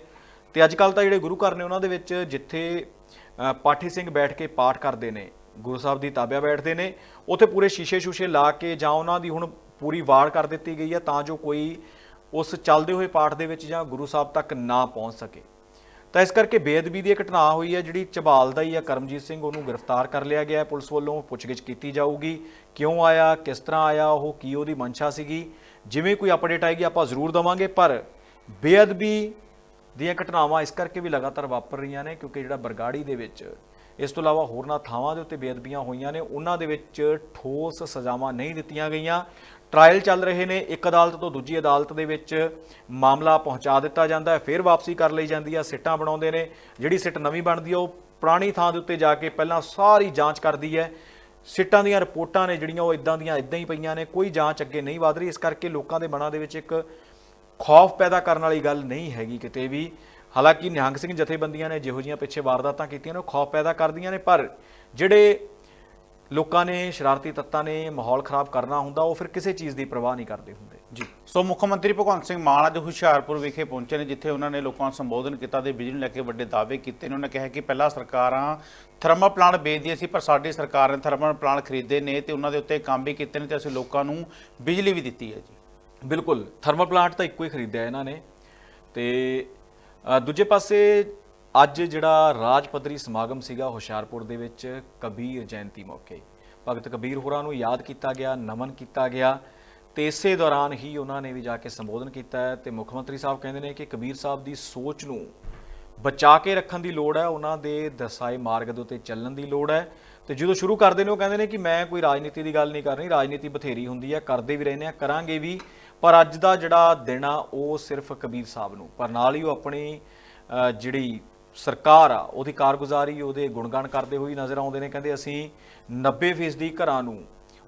ਤੇ ਅੱਜ ਕੱਲ ਤਾਂ ਜਿਹੜੇ ਗੁਰੂ ਘਰ ਨੇ, ਉਹਨਾਂ ਦੇ ਵਿੱਚ ਜਿੱਥੇ ਪਾਠੀ ਸਿੰਘ ਬੈਠ ਕੇ ਪਾਠ ਕਰਦੇ ਨੇ, ਗੁਰੂ ਸਾਹਿਬ ਦੀ ਤਾਬਿਆ ਬੈਠਦੇ ਨੇ, ਉੱਥੇ ਪੂਰੇ ਸ਼ੀਸ਼ੇ ਸ਼ੂਸ਼ੇ ਲਾ ਕੇ ਜਾਂ ਉਹਨਾਂ ਦੀ ਹੁਣ ਪੂਰੀ ਵਾੜ ਕਰ ਦਿੱਤੀ ਗਈ ਹੈ ਤਾਂ ਜੋ ਕੋਈ ਉਸ ਚੱਲਦੇ ਹੋਏ ਪਾਠ ਦੇ ਵਿੱਚ ਜਾਂ ਗੁਰੂ ਸਾਹਿਬ ਤੱਕ ਨਾ ਪਹੁੰਚ ਸਕੇ। ਤਾਂ ਇਸ ਕਰਕੇ ਬੇਅਦਬੀ ਦੀ ਇਹ ਘਟਨਾ ਹੋਈ ਹੈ, ਜਿਹੜੀ ਝਬਾਲ ਦਾ ਹੀ ਹੈ ਕਰਮਜੀਤ ਸਿੰਘ ਉਹਨੂੰ ਗ੍ਰਿਫਤਾਰ ਕਰ ਲਿਆ ਗਿਆ ਹੈ। ਪੁਲਿਸ ਵੱਲੋਂ ਪੁੱਛਗਿੱਛ ਕੀਤੀ ਜਾਊਗੀ। ਕਿਉਂ ਆਇਆ, ਕਿਸ ਤਰ੍ਹਾਂ ਆਇਆ, ਉਹ ਕੀ ਉਹਦੀ ਮਨਸ਼ਾ ਸੀਗੀ? ਜਿਵੇਂ ਕੋਈ ਅਪਡੇਟ ਆਏਗੀ, ਆਪਾਂ ਜ਼ਰੂਰ ਦਵਾਂਗੇ। ਪਰ ਬੇਅਦਬੀ ਦੀਆਂ ਘਟਨਾਵਾਂ ਇਸ ਕਰਕੇ ਵੀ ਲਗਾਤਾਰ ਵਾਪਰ ਰਹੀਆਂ ਨੇ, ਕਿਉਂਕਿ ਜਿਹੜਾ ਬਰਗਾੜੀ ਦੇ ਵਿੱਚ, ਇਸ ਤੋਂ ਇਲਾਵਾ ਹੋਰਨਾਂ ਥਾਵਾਂ ਦੇ ਉੱਤੇ ਬੇਅਦਬੀਆਂ ਹੋਈਆਂ ਨੇ। ਉਹਨਾਂ ਦੇ ਵਿੱਚ ਠੋਸ ਸਜ਼ਾਵਾਂ ਨਹੀਂ ਦਿੱਤੀਆਂ ਗਈਆਂ। ਟ੍ਰਾਇਲ ਚੱਲ ਰਹੇ ਨੇ। ਇੱਕ ਅਦਾਲਤ ਤੋਂ ਦੂਜੀ ਅਦਾਲਤ ਦੇ ਵਿੱਚ ਮਾਮਲਾ ਪਹੁੰਚਾ ਦਿੱਤਾ ਜਾਂਦਾ ਹੈ। ਫਿਰ ਵਾਪਸੀ ਕਰ ਲਈ ਜਾਂਦੀ ਹੈ। ਸਿੱਟਾਂ ਬਣਾਉਂਦੇ ਨੇ। ਜਿਹੜੀ ਸਿੱਟ ਨਵੀਂ ਬਣਦੀ ਹੈ, ਉਹ ਪੁਰਾਣੀ ਥਾਂ ਦੇ ਉੱਤੇ ਜਾ ਕੇ ਪਹਿਲਾਂ ਸਾਰੀ ਜਾਂਚ ਕਰਦੀ ਹੈ। ਸਿੱਟਾਂ ਦੀਆਂ ਰਿਪੋਰਟਾਂ ਨੇ ਜਿਹੜੀਆਂ, ਉਹ ਇਦਾਂ ਦੀਆਂ ਇਦਾਂ ਹੀ ਪਈਆਂ ਨੇ। ਕੋਈ ਜਾਂਚ ਅੱਗੇ ਨਹੀਂ ਵਧ ਰਹੀ। ਇਸ ਕਰਕੇ ਲੋਕਾਂ ਦੇ ਮਨਾਂ ਦੇ ਵਿੱਚ ਇੱਕ ਖੌਫ ਪੈਦਾ ਕਰਨ ਵਾਲੀ ਗੱਲ ਨਹੀਂ ਹੈਗੀ ਕਿਤੇ ਵੀ। ਹਾਲਾਂਕਿ ਨਿਹੰਗ ਸਿੰਘ ਜਥੇਬੰਦੀਆਂ ਨੇ ਜਿਹੋ ਜਿਹੀਆਂ ਪਿੱਛੇ ਵਾਰਦਾਤਾਂ ਕੀਤੀਆਂ ਨੇ, ਉਹ ਖੌਫ ਪੈਦਾ ਕਰਦੀਆਂ ਨੇ। ਪਰ ਜਿਹੜੇ ਲੋਕਾਂ ਨੇ ਸ਼ਰਾਰਤੀ ਤੱਤਾਂ ਨੇ ਮਾਹੌਲ ਖਰਾਬ ਕਰਨਾ ਹੁੰਦਾ ਉਹ ਫਿਰ ਕਿਸੇ ਚੀਜ਼ ਦੀ ਪਰਵਾਹ ਨਹੀਂ ਕਰਦੇ ਹੁੰਦੇ। ਜੀ। ਸੋ ਮੁੱਖ ਮੰਤਰੀ ਭਗਵੰਤ ਸਿੰਘ ਮਾਨ ਅੱਜ ਹੁਸ਼ਿਆਰਪੁਰ ਵਿਖੇ ਪਹੁੰਚੇ ਨੇ ਜਿੱਥੇ ਉਹਨਾਂ ਨੇ ਲੋਕਾਂ ਨੂੰ ਸੰਬੋਧਨ ਕੀਤਾ ਤੇ ਬਿਜਲੀ ਨੂੰ ਲੈ ਕੇ ਵੱਡੇ ਦਾਅਵੇ ਕੀਤੇ ਨੇ। ਉਹਨਾਂ ਕਿਹਾ ਕਿ ਪਹਿਲਾਂ ਸਰਕਾਰਾਂ ਥਰਮਲ ਪਲਾਂਟ ਵੇਚਦੀਆਂ ਸੀ ਪਰ ਸਾਡੀ ਸਰਕਾਰ ਨੇ ਥਰਮਲ ਪਲਾਂਟ ਖਰੀਦੇ ਨੇ ਤੇ ਉਹਨਾਂ ਦੇ ਉੱਤੇ ਕੰਮ ਵੀ ਕੀਤੇ ਨੇ ਤੇ ਅਸੀਂ ਲੋਕਾਂ ਨੂੰ ਬਿਜਲੀ ਵੀ ਦਿੱਤੀ ਹੈ ਜੀ। ਬਿਲਕੁਲ ਥਰਮਲ ਪਲਾਂਟ ਤਾਂ ਇੱਕੋ ਹੀ ਖਰੀਦਿਆ ਇਹਨਾਂ ਨੇ ਤੇ ਦੂਜੇ ਪਾਸੇ ਅੱਜ ਜਿਹੜਾ ਰਾਜ ਪੱਧਰੀ ਸਮਾਗਮ ਸੀਗਾ ਹੁਸ਼ਿਆਰਪੁਰ ਦੇ ਵਿੱਚ ਕਬੀਰ ਜਯੰਤੀ ਮੌਕੇ। ਭਗਤ ਕਬੀਰ ਹੋਰਾਂ ਨੂੰ ਯਾਦ ਕੀਤਾ ਗਿਆ, ਨਮਨ ਕੀਤਾ ਗਿਆ ਤੇ ਇਸੇ ਦੌਰਾਨ ਹੀ ਉਹਨਾਂ ਨੇ ਵੀ ਜਾ ਕੇ ਸੰਬੋਧਨ ਕੀਤਾ ਹੈ ਤੇ ਮੁੱਖ ਮੰਤਰੀ ਸਾਹਿਬ ਕਹਿੰਦੇ ਨੇ ਕਿ ਕਬੀਰ ਸਾਹਿਬ ਦੀ ਸੋਚ ਨੂੰ ਬਚਾ ਕੇ ਰੱਖਣ ਦੀ ਲੋੜ ਹੈ, ਉਹਨਾਂ ਦੇ ਦਸਾਏ ਮਾਰਗ ਦੇ ਉੱਤੇ ਚੱਲਣ ਦੀ ਲੋੜ ਹੈ ਤੇ ਜਦੋਂ ਸ਼ੁਰੂ ਕਰਦੇ ਨੇ ਉਹ ਕਹਿੰਦੇ ਨੇ ਕਿ ਮੈਂ ਕੋਈ ਰਾਜਨੀਤੀ ਦੀ ਗੱਲ ਨਹੀਂ ਕਰ ਰਹੀ, ਰਾਜਨੀਤੀ ਬਥੇਰੀ ਹੁੰਦੀ ਹੈ, ਕਰਦੇ ਵੀ ਰਹਿੰਦੇ ਆ ਕਰਾਂਗੇ ਵੀ, ਪਰ ਅੱਜ ਦਾ ਜਿਹੜਾ ਦਿਨ ਆ ਉਹ ਸਿਰਫ ਕਬੀਰ ਸਾਹਿਬ ਨੂੰ, ਪਰ ਨਾਲ ਹੀ ਉਹ ਆਪਣੀ ਜਿਹੜੀ ਸਰਕਾਰ ਆ, ਉਹਦੀ ਕਾਰਗੁਜ਼ਾਰੀ, ਉਹਦੇ ਗੁਣਗਾਨ ਕਰਦੇ ਹੋਈ ਨਜ਼ਰ ਆਉਂਦੇ ਨੇ, ਕਹਿੰਦੇ ਅਸੀਂ 90% ਘਰਾਂ ਨੂੰ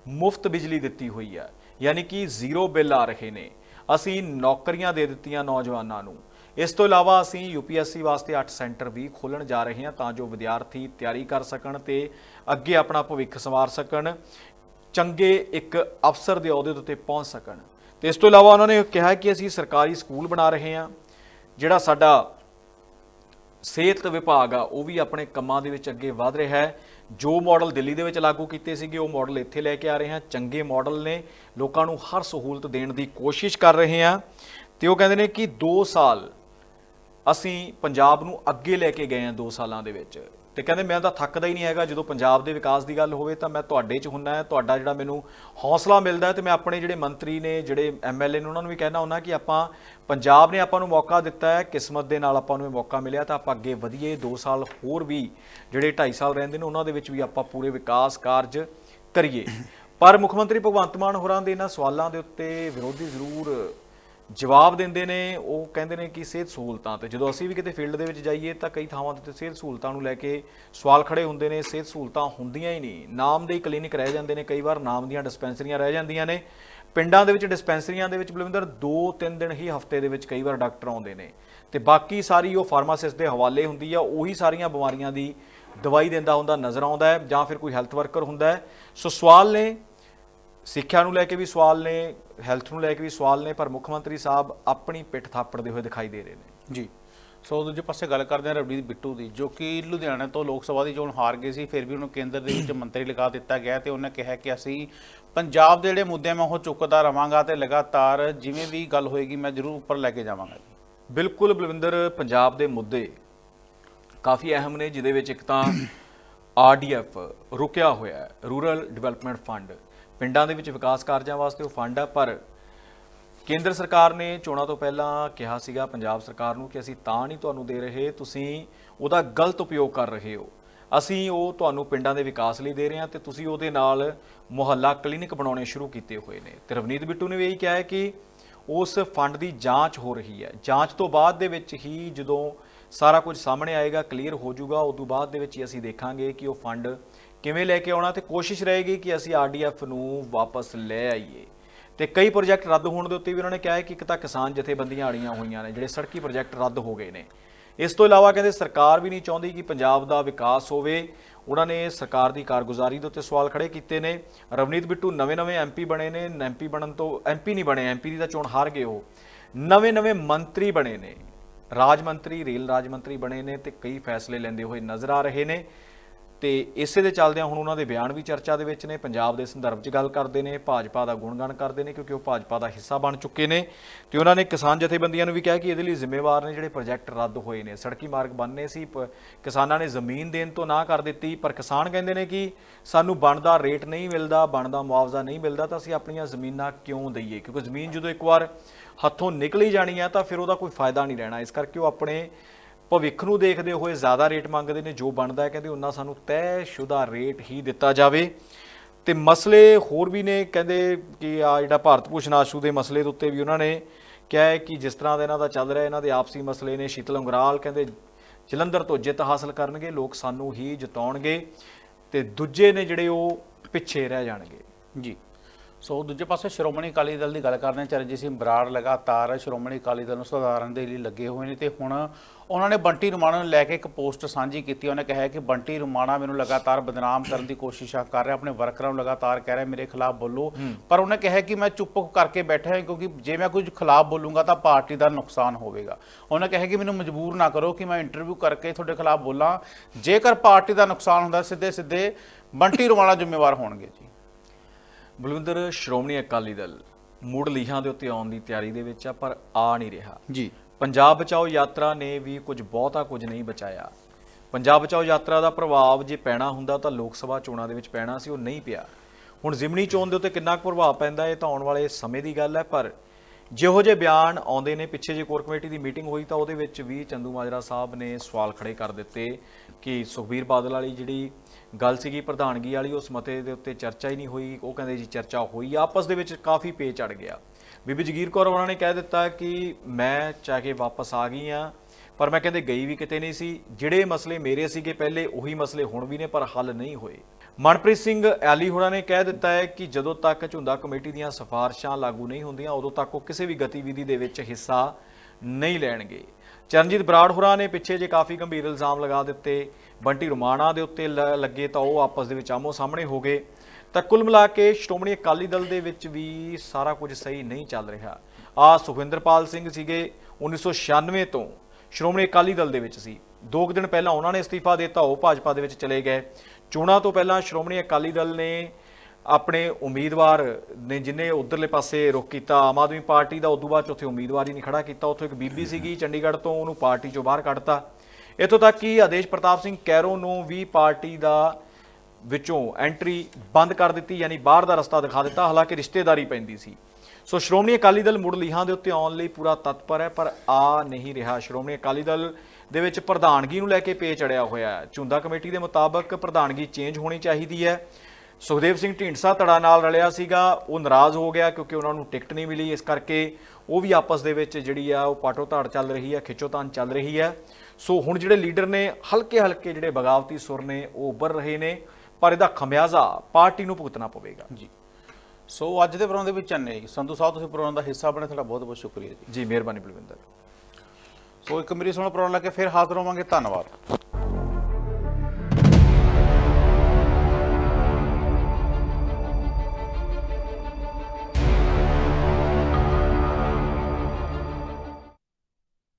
ਮੁਫਤ ਬਿਜਲੀ ਦਿੱਤੀ ਹੋਈ ਆ, ਯਾਨੀ ਕਿ ਜ਼ੀਰੋ ਬਿੱਲ ਆ ਰਹੇ ਨੇ। ਅਸੀਂ ਨੌਕਰੀਆਂ ਦੇ ਦਿੱਤੀਆਂ ਨੌਜਵਾਨਾਂ ਨੂੰ। ਇਸ ਤੋਂ ਇਲਾਵਾ ਅਸੀਂ ਯੂਪੀਐਸਸੀ ਵਾਸਤੇ 8 ਸੈਂਟਰ ਵੀ ਖੋਲਣ ਜਾ ਰਹੇ ਹਾਂ ਤਾਂ ਜੋ ਵਿਦਿਆਰਥੀ ਤਿਆਰੀ ਕਰ ਸਕਣ ਤੇ ਅੱਗੇ ਆਪਣਾ ਭਵਿੱਖ ਸੰਵਾਰ ਸਕਣ, ਚੰਗੇ ਇੱਕ ਅਫਸਰ ਦੇ ਅਹੁਦੇ ਉੱਤੇ ਪਹੁੰਚ ਸਕਣ। ਤੇ ਇਸ ਤੋਂ ਇਲਾਵਾ ਉਹਨਾਂ ਨੇ ਕਿਹਾ ਕਿ ਅਸੀਂ ਸਰਕਾਰੀ ਸਕੂਲ ਬਣਾ ਰਹੇ ਹਾਂ, ਜਿਹੜਾ ਸਾਡਾ ਸਿਹਤ ਵਿਭਾਗ ਆ, ਉਹ ਵੀ ਆਪਣੇ ਕੰਮਾਂ ਦੇ ਵਿੱਚ ਅੱਗੇ ਵਧ ਰਿਹਾ ਹੈ। ਜੋ ਮਾਡਲ ਦਿੱਲੀ ਦੇ ਵਿੱਚ ਲਾਗੂ ਕੀਤੇ ਸੀਗੇ, ਉਹ ਮਾਡਲ ਇੱਥੇ ਲੈ ਕੇ ਆ ਰਹੇ ਹਾਂ। ਚੰਗੇ ਮਾਡਲ ਨੇ ਲੋਕਾਂ ਨੂੰ ਹਰ ਸਹੂਲਤ ਦੇਣ ਦੀ ਕੋਸ਼ਿਸ਼ ਕਰ ਰਹੇ ਹਾਂ। ਤੇ ਉਹ ਕਹਿੰਦੇ ਨੇ ਕਿ 2 ਸਾਲ ਅਸੀਂ ਪੰਜਾਬ ਨੂੰ ਅੱਗੇ ਲੈ ਕੇ ਗਏ ਹਾਂ 2 ਸਾਲਾਂ ਦੇ ਵਿੱਚ। ਤੇ ਕਹਿੰਦੇ ਮੈਂ ਤਾਂ ਥੱਕਦਾ ਹੀ ਨਹੀਂ ਹੈਗਾ, ਜਦੋਂ ਪੰਜਾਬ ਦੇ ਵਿਕਾਸ ਦੀ ਗੱਲ ਹੋਵੇ ਤਾਂ ਮੈਂ ਤੁਹਾਡੇ 'ਚ ਹੁੰਨਾ ਹੈ, ਤੁਹਾਡਾ ਜਿਹੜਾ ਮੈਨੂੰ ਹੌਸਲਾ ਮਿਲਦਾ ਹੈ ਤੇ ਮੈਂ ਆਪਣੇ ਜਿਹੜੇ ਮੰਤਰੀ ਨੇ, ਜਿਹੜੇ ਐਮਐਲਏ ਨੇ, ਉਹਨਾਂ ਨੂੰ ਵੀ ਕਹਿਣਾ ਹੁੰਦਾ ਕਿ ਆਪਾਂ, ਪੰਜਾਬ ਨੇ ਆਪਾਂ ਨੂੰ ਮੌਕਾ ਦਿੱਤਾ ਹੈ, ਕਿਸਮਤ ਦੇ ਨਾਲ ਆਪਾਂ ਨੂੰ ਇਹ ਮੌਕਾ ਮਿਲਿਆ ਤਾਂ ਆਪਾਂ ਅੱਗੇ ਵਧੀਏ 2 ਸਾਲ ਹੋਰ ਵੀ ਜਿਹੜੇ 2.5 ਸਾਲ ਰਹਿੰਦੇ ਨੇ, ਉਹਨਾਂ ਦੇ ਵਿੱਚ ਵੀ ਆਪਾਂ ਪੂਰੇ ਵਿਕਾਸ ਕਾਰਜ ਕਰੀਏ। ਪਰ ਮੁੱਖ ਮੰਤਰੀ ਭਗਵੰਤ ਮਾਨ ਹੋਰਾਂ ਦੇ ਇਹਨਾਂ ਸਵਾਲਾਂ ਦੇ ਉੱਤੇ ਵਿਰੋਧੀ ਜ਼ਰੂਰ ਜਵਾਬ ਦਿੰਦੇ ਨੇ, ਉਹ ਕਹਿੰਦੇ ਨੇ ਕਿ ਸਿਹਤ ਸਹੂਲਤਾਂ ਤੇ। ਜਦੋਂ ਅਸੀਂ ਵੀ ਕਿਤੇ ਫੀਲਡ ਦੇ ਵਿੱਚ ਜਾਈਏ ਤਾਂ ਕਈ ਥਾਵਾਂ ਤੇ ਸਿਹਤ ਸਹੂਲਤਾਂ ਨੂੰ ਲੈ ਕੇ ਸਵਾਲ ਖੜੇ ਹੁੰਦੇ ਨੇ, ਸਿਹਤ ਸਹੂਲਤਾਂ ਹੁੰਦੀਆਂ ਹੀ ਨਹੀਂ। ਨਾਮ ਦੇ ਹੀ ਕਲੀਨਿਕ ਰਹਿ ਜਾਂਦੇ ਨੇ, ਕਈ ਵਾਰ ਨਾਮ ਦੀਆਂ ਡਿਸਪੈਂਸਰੀਆਂ ਰਹਿ ਜਾਂਦੀਆਂ ਨੇ। ਪਿੰਡਾਂ ਦੇ ਵਿੱਚ ਡਿਸਪੈਂਸਰੀਆਂ ਦੇ ਵਿੱਚ ਬਲਵਿੰਦਰ 2-3 ਦਿਨ ਹੀ ਹਫ਼ਤੇ ਦੇ ਵਿੱਚ ਕਈ ਵਾਰ ਡਾਕਟਰ ਆਉਂਦੇ ਨੇ। ਤੇ ਬਾਕੀ ਸਾਰੀ ਉਹ ਫਾਰਮਾਸਿਸਟ ਦੇ ਹਵਾਲੇ ਹੁੰਦੀ ਆ, ਉਹੀ ਸਾਰੀਆਂ ਬਿਮਾਰੀਆਂ ਦੀ ਦਵਾਈ ਦਿੰਦਾ ਹੁੰਦਾ, ਨਜ਼ਰ ਆਉਂਦਾ ਹੈ ਜਾਂ ਫਿਰ ਕੋਈ ਹੈਲਥ ਵਰਕਰ ਹੁੰਦਾ ਹੈ। ਸੋ ਸਵਾਲ ਨੇ ਸਿੱਖਿਆ ਨੂੰ ਲੈ ਕੇ ਵੀ ਸਵਾਲ ਨੇ ਹੈਲਥ ਨੂੰ ਲੈ ਕੇ ਵੀ ਸਵਾਲ ਨੇ ਪਰ ਮੁੱਖ ਮੰਤਰੀ ਸਾਹਿਬ ਆਪਣੀ ਪਿੱਠ ਥਾਪੜਦੇ ਹੋਏ ਦਿਖਾਈ ਦੇ ਰਹੇ ਨੇ। ਜੀ। ਸੋ ਦੂਜੇ ਪਾਸੇ ਗੱਲ ਕਰਦੇ ਹਾਂ ਰਵਨੀਤ ਬਿੱਟੂ ਦੀ ਜੋ ਕਿ ਲੁਧਿਆਣਾ ਤੋਂ ਲੋਕ ਸਭਾ ਦੀ ਚੋਣ ਹਾਰ ਗਏ ਸੀ ਫਿਰ ਵੀ ਉਹਨੂੰ ਕੇਂਦਰ ਦੇ ਵਿੱਚ ਮੰਤਰੀ ਲਗਾ ਦਿੱਤਾ ਗਿਆ ਤੇ ਉਹਨੇ ਕਿਹਾ ਕਿ ਅਸੀਂ ਪੰਜਾਬ ਦੇ ਜਿਹੜੇ ਮੁੱਦੇ ਮੈਂ ਉਹ ਚੁੱਕਦਾ ਰਵਾਂਗਾ ਤੇ ਲਗਾਤਾਰ ਜਿਵੇਂ ਵੀ ਗੱਲ ਹੋਏਗੀ ਮੈਂ ਜ਼ਰੂਰ ਉੱਪਰ ਲੈ ਕੇ ਜਾਵਾਂਗਾ। ਬਿਲਕੁਲ ਬਲਵਿੰਦਰ ਪੰਜਾਬ ਦੇ ਮੁੱਦੇ ਕਾਫੀ ਅਹਿਮ ਨੇ ਜਿਹਦੇ ਵਿੱਚ ਇੱਕ ਤਾਂ ਆਰਡੀਐਫ ਰੁਕਿਆ ਹੋਇਆ ਹੈ ਰੂਰਲ ਡਿਵੈਲਪਮੈਂਟ ਫੰਡ। ਪਿੰਡਾਂ ਦੇ ਵਿੱਚ ਵਿਕਾਸ ਕਾਰਜਾਂ ਵਾਸਤੇ ਉਹ ਫੰਡ ਆ, ਪਰ ਕੇਂਦਰ ਸਰਕਾਰ ਨੇ ਚੋਣਾਂ ਤੋਂ ਪਹਿਲਾਂ ਕਿਹਾ ਸੀਗਾ, ਪੰਜਾਬ ਸਰਕਾਰ ਨੂੰ ਕਿ ਅਸੀਂ ਤਾਂ ਨਹੀਂ ਤੁਹਾਨੂੰ ਦੇ ਰਹੇ, ਤੁਸੀਂ ਉਹਦਾ ਗਲਤ ਉਪਯੋਗ ਕਰ ਰਹੇ ਹੋ। ਅਸੀਂ ਉਹ ਤੁਹਾਨੂੰ ਪਿੰਡਾਂ ਦੇ ਵਿਕਾਸ ਲਈ ਦੇ ਰਹੇ ਹਾਂ ਤੇ ਤੁਸੀਂ ਉਹਦੇ ਨਾਲ ਮੁਹੱਲਾ ਕਲੀਨਿਕ ਬਣਾਉਣੇ ਸ਼ੁਰੂ ਕੀਤੇ ਹੋਏ ਨੇ। ਤੇ ਰਵਨੀਤ ਬਿੱਟੂ ਨੇ ਵੀ ਇਹੀ ਕਿਹਾ ਹੈ ਕਿ ਉਸ ਫੰਡ ਦੀ ਜਾਂਚ ਹੋ ਰਹੀ ਹੈ। ਜਾਂਚ ਤੋਂ ਬਾਅਦ ਦੇ ਵਿੱਚ ਹੀ ਜਦੋਂ ਸਾਰਾ ਕੁਝ ਸਾਹਮਣੇ ਆਏਗਾ, ਕਲੀਅਰ ਹੋ ਜਾਊਗਾ ਉਸ ਤੋਂ ਬਾਅਦ ਦੇ ਵਿੱਚ ਹੀ ਅਸੀਂ ਦੇਖਾਂਗੇ ਕਿ ਉਹ ਫੰਡ ਕਿਵੇਂ ਲੈ ਕੇ ਆਉਣਾ ਤੇ ਕੋਸ਼ਿਸ਼ ਰਹੇਗੀ ਕਿ ਅਸੀਂ ਆਰਡੀਐਫ ਨੂੰ ਵਾਪਸ ਲੈ ਆਈਏ। ਤੇ ਕਈ ਪ੍ਰੋਜੈਕਟ ਰੱਦ ਹੋਣ ਦੇ ਉੱਤੇ ਵੀ ਉਹਨਾਂ ਨੇ ਕਿਹਾ ਹੈ ਕਿ ਇੱਕ ਤਾਂ ਕਿਸਾਨ ਜਥੇਬੰਦੀਆਂ ਅੜੀਆਂ ਹੋਈਆਂ ਨੇ, ਜਿਹੜੇ ਸੜਕੀ ਪ੍ਰੋਜੈਕਟ ਰੱਦ ਹੋ ਗਏ ਨੇ। ਇਸ ਤੋਂ ਇਲਾਵਾ ਕਹਿੰਦੇ ਸਰਕਾਰ ਵੀ ਨਹੀਂ ਚਾਹੁੰਦੀ ਕਿ ਪੰਜਾਬ ਦਾ ਵਿਕਾਸ ਹੋਵੇ। ਉਹਨਾਂ ਨੇ ਸਰਕਾਰ ਦੀ ਕਾਰਗੁਜ਼ਾਰੀ ਦੇ ਉੱਤੇ ਸਵਾਲ ਖੜੇ ਕੀਤੇ ਨੇ। ਰਵਨੀਤ ਬਿੱਟੂ ਨਵੇਂ-ਨਵੇਂ ਐਮਪੀ ਬਣੇ ਨੇ। ਐਮਪੀ ਬਣਨ ਤੋਂ ਐਮਪੀ ਨਹੀਂ ਬਣੇ ਐਮਪੀ ਦੀ ਤਾਂ ਚੋਣ ਹਾਰ ਗਏ ਉਹ। ਨਵੇਂ-ਨਵੇਂ ਮੰਤਰੀ ਬਣੇ ਨੇ। ਰਾਜ ਮੰਤਰੀ, ਰੇਲ ਰਾਜ ਮੰਤਰੀ ਬਣੇ ਨੇ ਤੇ ਕਈ ਫੈਸਲੇ ਲੈਂਦੇ ਹੋਏ ਨਜ਼ਰ ਆ ਰਹੇ ਨੇ। ਤੇ ਇਸੇ ਦੇ ਚੱਲਦਿਆਂ ਹੁਣ ਉਹਨਾਂ ਦੇ ਬਿਆਨ ਵੀ ਚਰਚਾ ਦੇ ਵਿੱਚ ਨੇ। ਪੰਜਾਬ ਦੇ ਸੰਦਰਭ 'ਚ ਗੱਲ ਕਰਦੇ ਨੇ, ਭਾਜਪਾ ਦਾ ਗੁਣਗਾਨ ਕਰਦੇ ਨੇ ਕਿਉਂਕਿ ਉਹ ਭਾਜਪਾ ਦਾ ਹਿੱਸਾ ਬਣ ਚੁੱਕੇ ਨੇ। ਤੇ ਉਹਨਾਂ ਨੇ ਕਿਸਾਨ ਜਥੇਬੰਦੀਆਂ ਨੂੰ ਵੀ ਕਿਹਾ ਕਿ ਇਹਦੇ ਲਈ ਜ਼ਿੰਮੇਵਾਰ ਨੇ ਜਿਹੜੇ ਪ੍ਰੋਜੈਕਟ ਰੱਦ ਹੋਏ ਨੇ। ਸੜਕੀ ਮਾਰਗ ਬਣਨੇ ਸੀ, ਪ- ਕਿਸਾਨਾਂ ਨੇ ਜ਼ਮੀਨ ਦੇਣ ਤੋਂ ਨਾ ਕਰ ਦਿੱਤੀ, ਪਰ ਕਿਸਾਨ ਕਹਿੰਦੇ ਨੇ ਕਿ ਸਾਨੂੰ ਬਣਦਾ ਰੇਟ ਨਹੀਂ ਮਿਲਦਾ, ਬਣਦਾ ਮੁਆਵਜ਼ਾ ਨਹੀਂ ਮਿਲਦਾ, ਤਾਂ ਅਸੀਂ ਆਪਣੀਆਂ ਜ਼ਮੀਨਾਂ ਕਿਉਂ ਦਈਏ? ਕਿਉਂਕਿ ਜ਼ਮੀਨ ਜਦੋਂ ਇੱਕ ਵਾਰ ਹੱਥੋਂ ਨਿਕਲੀ ਜਾਣੀ ਹੈ ਤਾਂ ਫਿਰ ਉਹਦਾ ਕੋਈ ਫਾਇਦਾ ਨਹੀਂ ਰਹਿਣਾ। ਇਸ ਕਰਕੇ ਉਹ ਆਪਣੇ ਭਵਿੱਖ ਨੂੰ ਦੇਖਦੇ ਹੋਏ ਜ਼ਿਆਦਾ ਰੇਟ ਮੰਗਦੇ ਨੇ, ਜੋ ਬਣਦਾ ਹੈ, ਕਹਿੰਦੇ ਉਹਨਾਂ ਸਾਨੂੰ ਤੈਅਸ਼ੁਦਾ ਰੇਟ ਹੀ ਦਿੱਤਾ ਜਾਵੇ। ਤੇ ਮਸਲੇ ਹੋਰ ਵੀ ਨੇ, ਕਹਿੰਦੇ ਕਿ ਆ ਜਿਹੜਾ ਭਾਰਤ ਭੂਸ਼ਣ ਆਸ਼ੂ ਦੇ ਮਸਲੇ ਦੇ ਉੱਤੇ ਵੀ ਉਹਨਾਂ ਨੇ ਕਿਹਾ ਹੈ ਕਿ ਜਿਸ ਤਰ੍ਹਾਂ ਦਾ ਇਹਨਾਂ ਦਾ ਚੱਲ ਰਿਹਾ, ਇਹਨਾਂ ਦੇ ਆਪਸੀ ਮਸਲੇ ਨੇ, ਸ਼ੀਤਲ ਅੰਗਰਾਲ ਕਹਿੰਦੇ ਜਲੰਧਰ ਤੋਂ ਜਿੱਤ ਹਾਸਲ ਕਰਨਗੇ, ਲੋਕ ਸਾਨੂੰ ਹੀ ਜਿਤਾਉਣਗੇ ਤੇ ਦੂਜੇ ਨੇ ਜਿਹੜੇ ਉਹ ਪਿੱਛੇ ਰਹਿ ਜਾਣਗੇ। ਜੀ। ਸੋ ਦੂਜੇ ਪਾਸੇ ਸ਼੍ਰੋਮਣੀ ਅਕਾਲੀ ਦਲ ਦੀ ਗੱਲ ਕਰਦੇ ਹਾਂ। ਚਰਨਜੀਤ ਸਿੰਘ ਬਰਾੜ ਲਗਾਤਾਰ ਸ਼੍ਰੋਮਣੀ ਅਕਾਲੀ ਦਲ ਨੂੰ ਸੁਧਾਰਨ ਦੇ ਲਈ ਲੱਗੇ ਹੋਏ ਨੇ ਤੇ ਹੁਣ ਉਹਨਾਂ ਨੇ ਬੰਟੀ ਰੁਮਾਣਾ ਨੂੰ ਲੈ ਕੇ ਇੱਕ ਪੋਸਟ ਸਾਂਝੀ ਕੀਤੀ। ਉਹਨੇ ਕਿਹਾ ਕਿ ਬੰਟੀ ਰੁਮਾਣਾ ਮੈਨੂੰ ਲਗਾਤਾਰ ਬਦਨਾਮ ਕਰਨ ਦੀ ਕੋਸ਼ਿਸ਼ਾਂ ਕਰ ਰਿਹਾ ਆਪਣੇ ਵਰਕਰਾਂ ਨੂੰ ਲਗਾਤਾਰ ਕਹਿ ਰਿਹਾ ਮੇਰੇ ਖਿਲਾਫ ਬੋਲੋ। ਪਰ ਉਹਨੇ ਕਿਹਾ ਕਿ ਮੈਂ ਚੁੱਪ ਕਰਕੇ ਬੈਠਾ ਹਾਂ ਕਿਉਂਕਿ ਜੇ ਮੈਂ ਕੁਝ ਖਿਲਾਫ ਬੋਲੂੰਗਾ ਤਾਂ ਪਾਰਟੀ ਦਾ ਨੁਕਸਾਨ ਹੋਵੇਗਾ। ਉਹਨੇ ਕਿਹਾ ਕਿ ਮੈਨੂੰ ਮਜਬੂਰ ਨਾ ਕਰੋ ਕਿ ਮੈਂ ਇੰਟਰਵਿਊ ਕਰਕੇ ਤੁਹਾਡੇ ਖਿਲਾਫ ਬੋਲਾਂ। ਜੇਕਰ ਪਾਰਟੀ ਦਾ ਨੁਕਸਾਨ ਹੁੰਦਾ ਸਿੱਧੇ ਸਿੱਧੇ ਬੰਟੀ ਰੁਮਾਣਾ ਜ਼ਿੰਮੇਵਾਰ ਹੋਣਗੇ ਜੀ। ਬਲਵਿੰਦਰ ਸ਼੍ਰੋਮਣੀ ਅਕਾਲੀ ਦਲ ਮੁੜ ਲੀਹਾਂ ਦੇ ਉੱਤੇ ਆਉਣ ਦੀ ਤਿਆਰੀ ਦੇ ਵਿੱਚ ਆ ਪਰ ਆ ਨਹੀਂ ਰਿਹਾ। ਜੀ। ਪੰਜਾਬ ਬਚਾਓ ਯਾਤਰਾ ਨੇ ਵੀ ਕੁਝ ਬਹੁਤਾ ਕੁਝ ਨਹੀਂ ਬਚਾਇਆ। ਪੰਜਾਬ ਬਚਾਓ ਯਾਤਰਾ ਦਾ ਪ੍ਰਭਾਵ ਜੇ ਪੈਣਾ ਹੁੰਦਾ ਤਾਂ ਲੋਕ ਸਭਾ ਚੋਣਾਂ ਦੇ ਵਿੱਚ ਪੈਣਾ ਸੀ ਉਹ ਨਹੀਂ ਪਿਆ। ਹੁਣ ਜ਼ਿਮਨੀ ਚੋਣ ਦੇ ਉੱਤੇ ਕਿੰਨਾ ਕੁ ਪ੍ਰਭਾਵ ਪੈਂਦਾ ਇਹ ਤਾਂ ਆਉਣ ਵਾਲੇ ਸਮੇਂ ਦੀ ਗੱਲ ਹੈ ਪਰ ਜਿਹੋ ਜਿਹੇ ਬਿਆਨ ਆਉਂਦੇ ਨੇ ਪਿੱਛੇ ਜੇ ਕੋਰ ਕਮੇਟੀ ਦੀ ਮੀਟਿੰਗ ਹੋਈ ਤਾਂ ਉਹਦੇ ਵਿੱਚ ਵੀ ਚੰਦੂ ਮਾਜਰਾ ਸਾਹਿਬ ਨੇ ਸਵਾਲ ਖੜੇ ਕਰ ਦਿੱਤੇ ਕਿ ਸੁਖਬੀਰ ਬਾਦਲ ਵਾਲੀ ਜਿਹੜੀ ਗੱਲ ਸੀਗੀ ਪ੍ਰਧਾਨਗੀ ਵਾਲੀ, ਉਸ ਮਤੇ ਦੇ ਉੱਤੇ ਚਰਚਾ ਹੀ ਨਹੀਂ ਹੋਈ। ਉਹ ਕਹਿੰਦੇ ਜੀ ਚਰਚਾ ਹੋਈ, ਆਪਸ ਦੇ ਵਿੱਚ ਕਾਫੀ ਪੇ ਚੜ ਗਿਆ। ਬੀਬੀ ਜਗੀਰ ਕੌਰ ਉਹਨਾਂ ਨੇ ਕਹਿ ਦਿੱਤਾ ਕਿ ਮੈਂ ਚਾਹ ਕੇ ਵਾਪਸ ਆ ਗਈ ਆ ਪਰ ਮੈਂ ਕਹਿੰਦੇ ਗਈ ਵੀ ਕਿਤੇ ਨਹੀਂ ਸੀ। ਜਿਹੜੇ ਮਸਲੇ ਮੇਰੇ ਸੀਗੇ ਪਹਿਲੇ, ਉਹੀ ਮਸਲੇ ਹੁਣ ਵੀ ਨੇ, ਪਰ ਹੱਲ ਨਹੀਂ ਹੋਏ। ਮਨਪ੍ਰੀਤ ਸਿੰਘ ਐਲੀ ਹੋਣਾ ਨੇ ਕਹਿ ਦਿੱਤਾ ਹੈ ਕਿ ਜਦੋਂ ਤੱਕ ਝੁੰਦਾ ਕਮੇਟੀ ਦੀਆਂ ਸਿਫਾਰਸ਼ਾਂ ਲਾਗੂ ਨਹੀਂ ਹੁੰਦੀਆਂ, ਉਦੋਂ ਤੱਕ ਉਹ ਕਿਸੇ ਵੀ ਗਤੀਵਿਧੀ ਦੇ ਵਿੱਚ ਹਿੱਸਾ ਨਹੀਂ ਲੈਣਗੇ। ਚਰਨਜੀਤ ਬਰਾੜ ਹੋਰਾਂ ਨੇ ਪਿੱਛੇ ਜੇ ਕਾਫੀ ਗੰਭੀਰ ਇਲਜ਼ਾਮ ਲਗਾ ਦਿੱਤੇ। ਬੰਟੀ ਰੁਮਾਣਾ ਦੇ ਉੱਤੇ ਲ- ਲੱਗੇ ਤਾਂ ਉਹ ਆਪਸ ਦੇ ਵਿੱਚ ਆਮੋ ਸਾਹਮਣੇ ਹੋ ਗਏ। ਤਾਂ ਕੁੱਲ ਮਿਲਾ ਕੇ ਸ਼੍ਰੋਮਣੀ ਅਕਾਲੀ ਦਲ ਦੇ ਵਿੱਚ ਵੀ ਸਾਰਾ ਕੁਝ ਸਹੀ ਨਹੀਂ ਚੱਲ ਰਿਹਾ। ਆ ਸੁਖਵਿੰਦਰਪਾਲ ਸਿੰਘ ਸੀਗੇ 1996 ਤੋਂ ਸ਼੍ਰੋਮਣੀ ਅਕਾਲੀ ਦਲ ਦੇ ਵਿੱਚ ਸੀ। ਦੋ ਕੁ ਦਿਨ ਪਹਿਲਾਂ ਉਹਨਾਂ ਨੇ ਅਸਤੀਫਾ ਦਿੱਤਾ, ਉਹ ਭਾਜਪਾ ਦੇ ਵਿੱਚ ਚਲੇ ਗਏ। ਚੋਣਾਂ ਤੋਂ ਪਹਿਲਾਂ ਸ਼੍ਰੋਮਣੀ ਅਕਾਲੀ ਦਲ ਨੇ ਆਪਣੇ ਉਮੀਦਵਾਰ ਨੇ ਜਿਨੇ ਉਧਰਲੇ ਪਾਸੇ ਰੁਖ ਕੀਤਾ ਆਮ ਆਦਮੀ ਪਾਰਟੀ ਦਾ ਉਦੋਂ ਬਾਅਦ 'ਚ ਉੱਥੇ ਉਮੀਦਵਾਰ ਹੀ ਨਹੀਂ ਖੜਾ ਕੀਤਾ। ਉੱਥੋਂ ਇੱਕ ਬੀਬੀ ਸੀਗੀ ਚੰਡੀਗੜ੍ਹ ਤੋਂ ਉਹਨੂੰ ਪਾਰਟੀ ਚੋਂ ਬਾਹਰ ਕੱਢਤਾ। ਇੱਥੋਂ ਤੱਕ ਕਿ ਆਦੇਸ਼ ਪ੍ਰਤਾਪ ਸਿੰਘ ਕੈਰੋ ਨੂੰ ਵੀ ਪਾਰਟੀ ਦਾ ਵਿੱਚੋਂ ਐਂਟਰੀ ਬੰਦ ਕਰ ਦਿੱਤੀ ਯਾਨੀ ਬਾਹਰ ਦਾ ਰਸਤਾ ਦਿਖਾ ਦਿੱਤਾ। ਹਾਲਾਂਕਿ ਰਿਸ਼ਤੇਦਾਰੀ ਪੈਂਦੀ ਸੀ। ਸੋ ਸ਼੍ਰੋਮਣੀ ਅਕਾਲੀ ਦਲ ਮੁੜ ਲੀਹਾਂ ਦੇ ਉੱਤੇ ਆਉਣ ਲਈ ਪੂਰਾ ਤਤਪਰ ਹੈ ਪਰ ਆ ਨਹੀਂ ਰਿਹਾ। ਸ਼੍ਰੋਮਣੀ ਅਕਾਲੀ ਦਲ ਦੇ ਵਿੱਚ ਪ੍ਰਧਾਨਗੀ ਨੂੰ ਲੈ ਕੇ ਪੇ ਚੜਿਆ ਹੋਇਆ ਹੈ। ਝੁੰਦਾ ਕਮੇਟੀ ਦੇ ਮੁਤਾਬਕ ਪ੍ਰਧਾਨਗੀ ਚੇਂਜ ਹੋਣੀ ਚਾਹੀਦੀ ਹੈ। ਸੁਖਦੇਵ ਸਿੰਘ ਢੀਂਡਸਾ ਧੜਾ ਨਾਲ ਰਲਿਆ ਸੀਗਾ। ਉਹ ਨਾਰਾਜ਼ ਹੋ ਗਿਆ ਕਿਉਂਕਿ ਉਹਨਾਂ ਨੂੰ ਟਿਕਟ ਨਹੀਂ ਮਿਲੀ। ਇਸ ਕਰਕੇ ਉਹ ਵੀ ਆਪਸ ਦੇ ਵਿੱਚ ਜਿਹੜੀ ਆ ਉਹ ਪਾਟੋ ਧਾੜ ਚੱਲ ਰਹੀ ਹੈ ਖਿੱਚੋਤਾਨ ਚੱਲ ਰਹੀ ਹੈ ਸੋ ਹੁਣ ਜਿਹੜੇ ਲੀਡਰ ਨੇ ਹਲਕੇ ਹਲਕੇ ਜਿਹੜੇ ਬਗਾਵਤੀ ਸੁਰ ਨੇ ਉਹ ਉੱਭਰ ਰਹੇ ਨੇ। ਪਰ ਇਹਦਾ ਖਮਿਆਜ਼ਾ ਪਾਰਟੀ ਨੂੰ ਭੁਗਤਣਾ ਪਵੇਗਾ। ਜੀ। ਸੋ ਅੱਜ ਦੇ ਪ੍ਰੋਗਰਾਮ ਦੇ ਵਿੱਚ ਅੰਨੇ ਸੰਧੂ ਸਾਹਿਬ ਤੁਸੀਂ ਪ੍ਰੋਗਰਾਮ ਦਾ ਹਿੱਸਾ ਬਣੇ ਤੁਹਾਡਾ ਬਹੁਤ ਬਹੁਤ ਸ਼ੁਕਰੀਆ ਜੀ। ਜੀ ਮਿਹਰਬਾਨੀ ਬਲਵਿੰਦਰ। ਸੋ ਇੱਕ ਮੇਰੀ ਸੁਣੋ ਪ੍ਰੋਗਰਾਮ ਲੈ ਕੇ ਫਿਰ ਹਾਜ਼ਰ ਹੋਵਾਂਗੇ। ਧੰਨਵਾਦ।